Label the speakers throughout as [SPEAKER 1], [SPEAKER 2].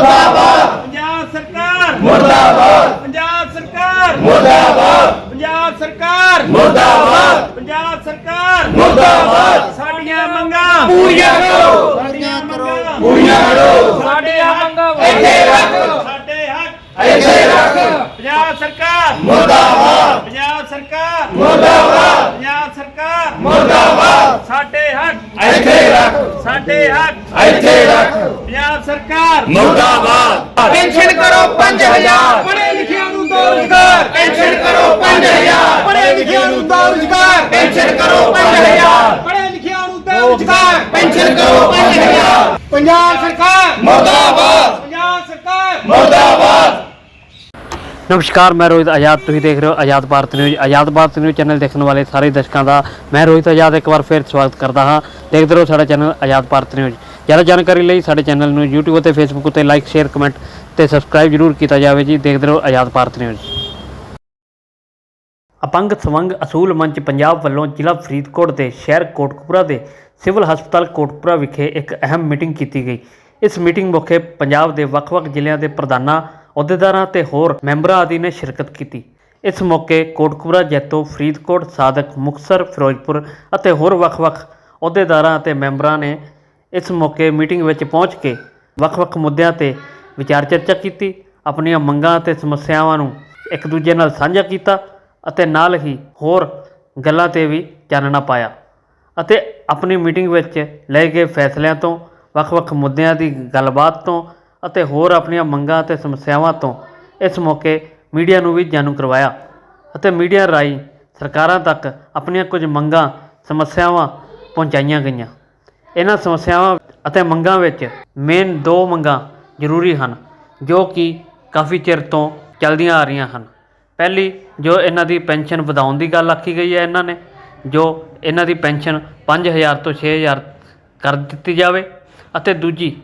[SPEAKER 1] ਮੁਰਦਾਬਾਦ।
[SPEAKER 2] ਪੰਜਾਬ ਸਰਕਾਰ।
[SPEAKER 1] ਮੁਰਦਾਬਾਦ।
[SPEAKER 2] ਪੰਜਾਬ ਸਰਕਾਰ।
[SPEAKER 1] ਮੁਰਦਾਬਾਦ।
[SPEAKER 2] ਪੰਜਾਬ ਸਰਕਾਰ।
[SPEAKER 1] ਮੁਰਦਾਬਾਦ।
[SPEAKER 2] ਪੰਜਾਬ ਸਰਕਾਰ।
[SPEAKER 1] ਮੁਰਦਾਬਾਦ।
[SPEAKER 2] ਸਾਡੀਆਂ ਮੰਗਾਂ।
[SPEAKER 1] ਪੂਰੀਆਂ ਕਰੋ।
[SPEAKER 2] ਸਾਡੀਆਂ ਮੰਗਾਂ।
[SPEAKER 1] ਪੂਰੀਆਂ ਕਰੋ।
[SPEAKER 2] ਸਾਡੀਆਂ ਮੰਗਾਂ
[SPEAKER 1] ਇੱਥੇ ਰੱਖ।
[SPEAKER 2] ਸਾਡੇ ਹੱਕ।
[SPEAKER 1] ਇੱਥੇ ਰੱਖ।
[SPEAKER 2] ਪੰਜਾਬ ਸਰਕਾਰ।
[SPEAKER 1] ਮੁਰਦਾਬਾਦ।
[SPEAKER 2] ਪੰਜਾਬ ਸਰਕਾਰ।
[SPEAKER 1] ਮੁਰਦਾਬਾਦ।
[SPEAKER 2] ਪੰਜਾਬ ਸਰਕਾਰ।
[SPEAKER 1] ਮੁਰਦਾਬਾਦ।
[SPEAKER 2] ਸਾਡੇ ਹੱਕ।
[SPEAKER 1] ਇੱਥੇ ਰੱਖ।
[SPEAKER 2] ਸਾਡੇ ਹੱਕ।
[SPEAKER 1] ਇੱਥੇ ਰੱਖ।
[SPEAKER 2] ਸਰਕਾਰ।
[SPEAKER 1] ਮੁਰਦਾਬਾਦ। ਪੈਨਸ਼ਨ ਕਰੋ 5000
[SPEAKER 2] ਪੜ੍ਹੇ ਲਿਖਿਆਂ ਨੂੰ ਦੋ ਰੁਜ਼ਗਾਰ।
[SPEAKER 1] ਪੈਨਸ਼ਨ ਕਰੋ 5000
[SPEAKER 2] ਪੜ੍ਹੇ ਲਿਖਿਆਂ ਨੂੰ ਦੋ ਰੁਜ਼ਗਾਰ।
[SPEAKER 1] ਪੈਨਸ਼ਨ ਕਰੋ 5000
[SPEAKER 2] ਪੜ੍ਹੇ ਲਿਖਿਆਂ ਨੂੰ ਦੋ ਰੁਜ਼ਗਾਰ।
[SPEAKER 1] ਪੈਨਸ਼ਨ ਕਰੋ 5000
[SPEAKER 2] ਪੰਜਾਬ ਸਰਕਾਰ।
[SPEAKER 1] ਮੁਰਦਾਬਾਦ।
[SPEAKER 2] ਪੰਜਾਬ ਸਰਕਾਰ।
[SPEAKER 1] ਮੁਰਦਾਬਾਦ।
[SPEAKER 3] ਨਮਸਕਾਰ ਮੈਂ ਰੋਹਿਤ ਆਜ਼ਾਦ। ਤੁਸੀਂ ਦੇਖ ਰਹੇ ਹੋ Azad Bharat news. Azad Bharat news channel ਦੇਖਣ ਵਾਲੇ ਸਾਰੇ ਦਰਸ਼ਕਾਂ ਦਾ ਮੈਂ ਰੋਹਿਤ ਆਜ਼ਾਦ ਇੱਕ ਵਾਰ ਫਿਰ ਸਵਾਗਤ ਕਰਦਾ ਹਾਂ। ਦੇਖਦੇ ਰਹੋ ਸਾਡਾ ਚੈਨਲ ਆਜ਼ਾਦ ਭਾਰਤ ਨਿਊਜ਼। ਜ਼ਿਆਦਾ ਜਾਣਕਾਰੀ ਲਈ ਸਾਡੇ ਚੈਨਲ ਨੂੰ YouTube ਅਤੇ Facebook ਉੱਤੇ ਲਾਈਕ ਸ਼ੇਅਰ ਕਮੈਂਟ ਤੇ ਸਬਸਕ੍ਰਾਈਬ ਜਰੂਰ ਕੀਤਾ ਜਾਵੇ ਜੀ। ਦੇਖਦੇ ਰਹੋ ਆਜ਼ਾਦ ਭਾਰਤ ਨਿਊਜ਼। ਅਪੰਗ ਸਵੰਗ ਅਸੂਲ ਮੰਚ ਪੰਜਾਬ ਵੱਲੋਂ ਜ਼ਿਲ੍ਹਾ ਫਰੀਦਕੋਟ ਦੇ ਸ਼ਹਿਰ ਕੋਟਕਪੂਰਾ ਦੇ ਸਿਵਲ ਹਸਪਤਾਲ ਕੋਟਕਪੂਰਾ ਵਿਖੇ ਇੱਕ ਅਹਿਮ ਮੀਟਿੰਗ ਕੀਤੀ ਗਈ। ਇਸ ਮੀਟਿੰਗ ਮੌਕੇ ਪੰਜਾਬ ਦੇ ਵੱਖ-ਵੱਖ ਜ਼ਿਲ੍ਹਿਆਂ ਦੇ ਪ੍ਰਧਾਨਾਂ, ਅਹੁਦੇਦਾਰਾਂ ਤੇ ਹੋਰ ਮੈਂਬਰਾਂ ਆਦਿ ਨੇ ਸ਼ਿਰਕਤ ਕੀਤੀ। ਇਸ ਮੌਕੇ ਕੋਟਕਪੂਰਾ, ਜੈਤੋ, ਫਰੀਦਕੋਟ, ਸਾਦਕ, ਮੁਕਤਸਰ, ਫਿਰੋਜ਼ਪੁਰ ਅਤੇ ਹੋਰ ਵੱਖ-ਵੱਖ ਅਹੁਦੇਦਾਰਾਂ ਅਤੇ ਮੈਂਬਰਾਂ ਨੇ ਇਸ ਮੌਕੇ ਮੀਟਿੰਗ ਵਿੱਚ ਪਹੁੰਚ ਕੇ ਵੱਖ-ਵੱਖ ਮੁੱਦਿਆਂ ਤੇ ਵਿਚਾਰ ਚਰਚਾ ਕੀਤੀ, ਆਪਣੀਆਂ ਮੰਗਾਂ ਅਤੇ ਸਮੱਸਿਆਵਾਂ ਨੂੰ ਇੱਕ ਦੂਜੇ ਨਾਲ ਸਾਂਝਾ ਕੀਤਾ ਅਤੇ ਨਾਲ ਹੀ ਹੋਰ ਗੱਲਾਂ ਤੇ ਵੀ ਚਾਨਣਾ ਪਾਇਆ ਅਤੇ ਆਪਣੀ ਮੀਟਿੰਗ ਵਿੱਚ ਲਏ ਗਏ ਫੈਸਲਿਆਂ ਤੋਂ, ਵੱਖ-ਵੱਖ ਮੁੱਦਿਆਂ ਦੀ ਗੱਲਬਾਤ ਤੋਂ ਅਤੇ ਹੋਰ ਆਪਣੀਆਂ ਮੰਗਾਂ ਅਤੇ ਸਮੱਸਿਆਵਾਂ ਤੋਂ ਇਸ ਮੌਕੇ ਮੀਡੀਆ ਨੂੰ ਵੀ ਜਾਣੂ ਕਰਵਾਇਆ ਅਤੇ ਮੀਡੀਆ ਰਾਹੀਂ ਸਰਕਾਰਾਂ ਤੱਕ ਆਪਣੀਆਂ ਕੁਝ ਮੰਗਾਂ, ਸਮੱਸਿਆਵਾਂ ਪਹੁੰਚਾਈਆਂ ਗਈਆਂ। ਇਹਨਾਂ ਸਮੱਸਿਆਵਾਂ ਅਤੇ ਮੰਗਾਂ ਵਿੱਚ ਮੇਨ ਦੋ ਮੰਗਾਂ ਜ਼ਰੂਰੀ ਹਨ, ਜੋ ਕਿ ਕਾਫੀ ਚਿਰ ਤੋਂ ਚੱਲਦੀਆਂ ਆ ਰਹੀਆਂ ਹਨ। ਪਹਿਲੀ, ਜੋ ਇਹਨਾਂ ਦੀ ਪੈਨਸ਼ਨ ਵਧਾਉਣ ਦੀ ਗੱਲ ਆਖੀ ਗਈ ਹੈ ਇਹਨਾਂ ਨੇ, ਜੋ ਇਹਨਾਂ ਦੀ ਪੈਨਸ਼ਨ 5000 ਤੋਂ 6000 ਕਰ ਦਿੱਤੀ ਜਾਵੇ। ਅਤੇ ਦੂਜੀ,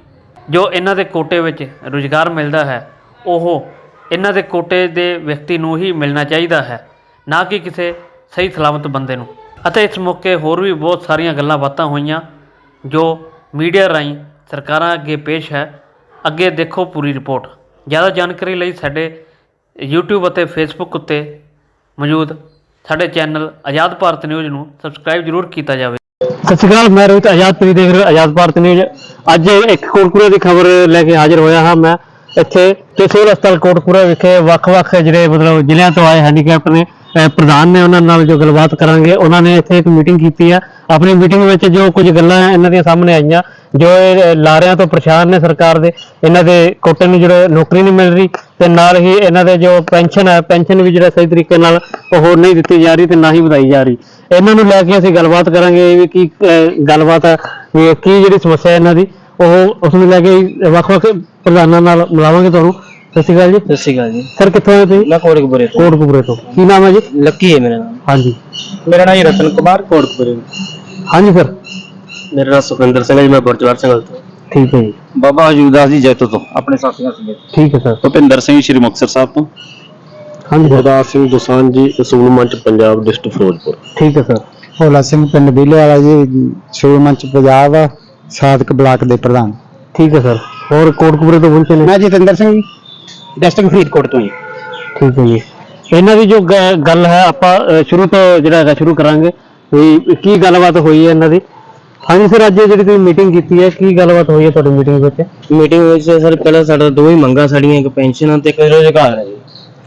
[SPEAKER 3] ਜੋ ਇਹਨਾਂ ਦੇ ਕੋਟੇ ਵਿੱਚ ਰੁਜ਼ਗਾਰ ਮਿਲਦਾ ਹੈ, ਉਹ ਇਹਨਾਂ ਦੇ ਕੋਟੇ ਦੇ ਵਿਅਕਤੀ ਨੂੰ ਹੀ ਮਿਲਣਾ ਚਾਹੀਦਾ ਹੈ, ਨਾ ਕਿ ਕਿਸੇ ਸਹੀ ਸਲਾਮਤ ਬੰਦੇ ਨੂੰ। ਅਤੇ ਇਸ ਮੌਕੇ ਹੋਰ ਵੀ ਬਹੁਤ ਸਾਰੀਆਂ ਗੱਲਾਂ ਬਾਤਾਂ ਹੋਈਆਂ ਜੋ ਮੀਡੀਆ ਰਾਹੀਂ ਸਰਕਾਰਾਂ ਅੱਗੇ ਪੇਸ਼ ਹੈ, ਅੱਗੇ ਦੇਖੋ ਪੂਰੀ ਰਿਪੋਰਟ। ਜ਼ਿਆਦਾ ਜਾਣਕਾਰੀ ਲਈ ਸਾਡੇ YouTube ਅਤੇ Facebook ਉੱਤੇ ਮੌਜੂਦ ਸਾਡੇ ਚੈਨਲ ਆਜ਼ਾਦ ਭਾਰਤ ਨਿਊਜ਼ ਨੂੰ ਸਬਸਕ੍ਰਾਈਬ ਜ਼ਰੂਰ ਕੀਤਾ ਜਾਵੇ। ਸਤਿ ਸ਼੍ਰੀ ਅਕਾਲ, ਮੈਂ ਰੋਹਿਤ ਆਜ਼ਾਦ ਤੁਸੀਂ ਦੇਖ ਰਹੇ ਆਜ਼ਾਦ ਭਾਰਤ ਨਿਊਜ਼। ਅੱਜ ਇੱਕ ਕੋਟਕਪੂਰੇ ਦੀ ਖਬਰ ਲੈ ਕੇ ਹਾਜ਼ਰ ਹੋਇਆ ਹਾਂ ਮੈਂ। ਇੱਥੇ ਤੇ ਸਿਵਲ ਹਸਪਤਾਲ ਕੋਟਕਪੂਰਾ ਵਿਖੇ ਵੱਖ-ਵੱਖ ਜਿਹੜੇ ਮਤਲਬ ਜ਼ਿਲ੍ਹਿਆਂ ਤੋਂ ਆਏ ਹੈਂਡੀਕੈਪਟ ਨੇ ਪ੍ਰਧਾਨ ਨੇ ਉਹਨਾਂ ਨਾਲ ਜੋ ਗੱਲਬਾਤ ਕਰਾਂਗੇ, ਉਹਨਾਂ ਨੇ ਇੱਥੇ ਇੱਕ ਮੀਟਿੰਗ ਕੀਤੀ ਆ। ਆਪਣੀ ਮੀਟਿੰਗ ਵਿੱਚ ਜੋ ਕੁਝ ਗੱਲਾਂ ਇਹਨਾਂ ਦੀਆਂ ਸਾਹਮਣੇ ਆਈਆਂ, ਜੋ ਇਹ ਲਾਰਿਆਂ ਤੋਂ ਪਰੇਸ਼ਾਨ ਨੇ ਸਰਕਾਰ ਦੇ, ਇਹਨਾਂ ਦੇ ਕੋਟੇ ਨੂੰ ਜਿਹੜੇ ਨੌਕਰੀ ਨਹੀਂ ਮਿਲ ਰਹੀ, ਤੇ ਨਾਲ ਹੀ ਇਹਨਾਂ ਦੇ ਜੋ ਪੈਨਸ਼ਨ ਹੈ ਪੈਨਸ਼ਨ ਵੀ ਜਿਹੜਾ ਸਹੀ ਤਰੀਕੇ ਨਾਲ ਉਹ ਨਹੀਂ ਦਿੱਤੀ ਜਾ ਰਹੀ ਤੇ ਨਾ ਹੀ ਵਧਾਈ ਜਾ ਰਹੀ। ਇਹਨਾਂ ਨੂੰ ਲੈ ਕੇ ਅਸੀਂ ਗੱਲਬਾਤ ਕਰਾਂਗੇ ਵੀ ਕੀ ਗੱਲਬਾਤ ਹੈ ਵੀ ਕੀ ਜਿਹੜੀ ਸਮੱਸਿਆ ਇਹਨਾਂ ਦੀ, ਉਹ ਉਸ ਨੂੰ ਲੈ ਕੇ ਵੱਖ-ਵੱਖ ਪ੍ਰਧਾਨਾਂ ਨਾਲ ਮਿਲਾਵਾਂਗੇ ਤੁਹਾਨੂੰ। ਸਤਿ ਸ਼੍ਰੀ ਅਕਾਲ ਜੀ।
[SPEAKER 4] ਸਤਿ ਸ਼੍ਰੀ ਅਕਾਲ ਜੀ।
[SPEAKER 3] ਸਰ ਕਿੱਥੋਂ ਆਏ ਤੁਸੀਂ?
[SPEAKER 4] ਮੈਂ ਕੋਟਕਪੁਰੇ ਤੋਂ।
[SPEAKER 3] ਕੋਟਕਪੂਰੇ ਤੋਂ। ਕੀ ਨਾਮ ਹੈ ਜੀ?
[SPEAKER 4] ਲੱਕੀ ਹੈ ਮੇਰਾ ਨਾਮ।
[SPEAKER 3] ਹਾਂਜੀ।
[SPEAKER 4] ਮੇਰਾ ਨਾਮ ਜੀ ਰਤਨ ਕੁਮਾਰ ਕੋਟਕਪੁਰੇ
[SPEAKER 3] ਹਾਂਜੀ ਸਰ
[SPEAKER 4] ਮੇਰਾ ਨਾਮ ਸੁਖਿੰਦਰ ਸਿੰਘ ਹੈ ਜੀ ਮੈਂ ਗੁਰਜਵਾਰ ਸਿੰਘ ਤੋਂ।
[SPEAKER 3] ਠੀਕ ਹੈ ਜੀ।
[SPEAKER 4] ਬਾਬਾ ਹਜੂਦਾਸ ਜੀ ਜੈਤੋ ਤੋਂ। ਆਪਣੇ ਸਾਥੀਆਂ ਸਮੇਤ
[SPEAKER 3] ਠੀਕ ਹੈ ਸਰ
[SPEAKER 4] ਭੁਪਿੰਦਰ ਸਿੰਘ ਸ਼੍ਰੀ ਮੁਕਤਸਰ ਸਾਹਿਬ ਤੋਂ।
[SPEAKER 3] ਹਾਂਜੀ
[SPEAKER 4] ਗੁਰਦਾਸ ਸਿੰਘ ਦੁਸਾਂਝ ਜੀ ਅਸੂਲ ਮੰਚ ਪੰਜਾਬ ਡਿਸਟ੍ਰਿਕਟ ਫਿਰੋਜ਼ਪੁਰ।
[SPEAKER 3] ਠੀਕ ਹੈ ਸਰ
[SPEAKER 5] ਭੋਲਾ ਸਿੰਘ ਪਿੰਡ ਬੀਲੇ ਵਾਲਾ ਜੀ ਸ਼੍ਰੀ ਮੰਚ ਪੰਜਾਬ ਸਾਧਕ ਬਲਾਕ ਦੇ ਪ੍ਰਧਾਨ।
[SPEAKER 3] ਠੀਕ ਹੈ ਸਰ ਹੋਰ ਕੋਟਕਪੂਰੇ ਤੋਂ ਪਹੁੰਚੇ ਨੇ
[SPEAKER 5] ਮੈਂ ਜਤਿੰਦਰ ਸਿੰਘ ਡਿਸਟ੍ਰਿਕਟ ਫਰੀਦਕੋਟ ਤੋਂ ਜੀ
[SPEAKER 3] ਠੀਕ ਹੈ ਜੀ। ਇਹਨਾਂ ਦੀ ਜੋ ਗ- ਗੱਲ ਹੈ ਆਪਾਂ ਅ, ਸ਼ੁਰੂ ਤੋਂ ਜਿਹੜਾ ਹੈਗਾ ਸ਼ੁਰੂ ਕਰਾਂਗੇ। ਵੀ ਕੀ ਗੱਲਬਾਤ ਹੋਈ ਹੈ ਇਹਨਾਂ ਦੀ? ਹਾਂਜੀ ਸਰ ਅੱਜ ਜਿਹੜੀ ਤੁਸੀਂ ਮੀਟਿੰਗ ਕੀਤੀ ਹੈ ਕੀ ਗੱਲਬਾਤ ਹੋਈ ਹੈ ਤੁਹਾਡੀ ਮੀਟਿੰਗ ਵਿੱਚ?
[SPEAKER 4] ਮੀਟਿੰਗ ਵਿੱਚ ਸਰ ਪਹਿਲਾਂ ਸਾਡਾ ਦੋ ਹੀ ਮੰਗਾਂ ਸਾਡੀਆਂ ਇੱਕ ਪੈਨਸ਼ਨ ਤੇ ਇੱਕ ਰੋਜ਼ਗਾਰ ਹੈ ਜੀ।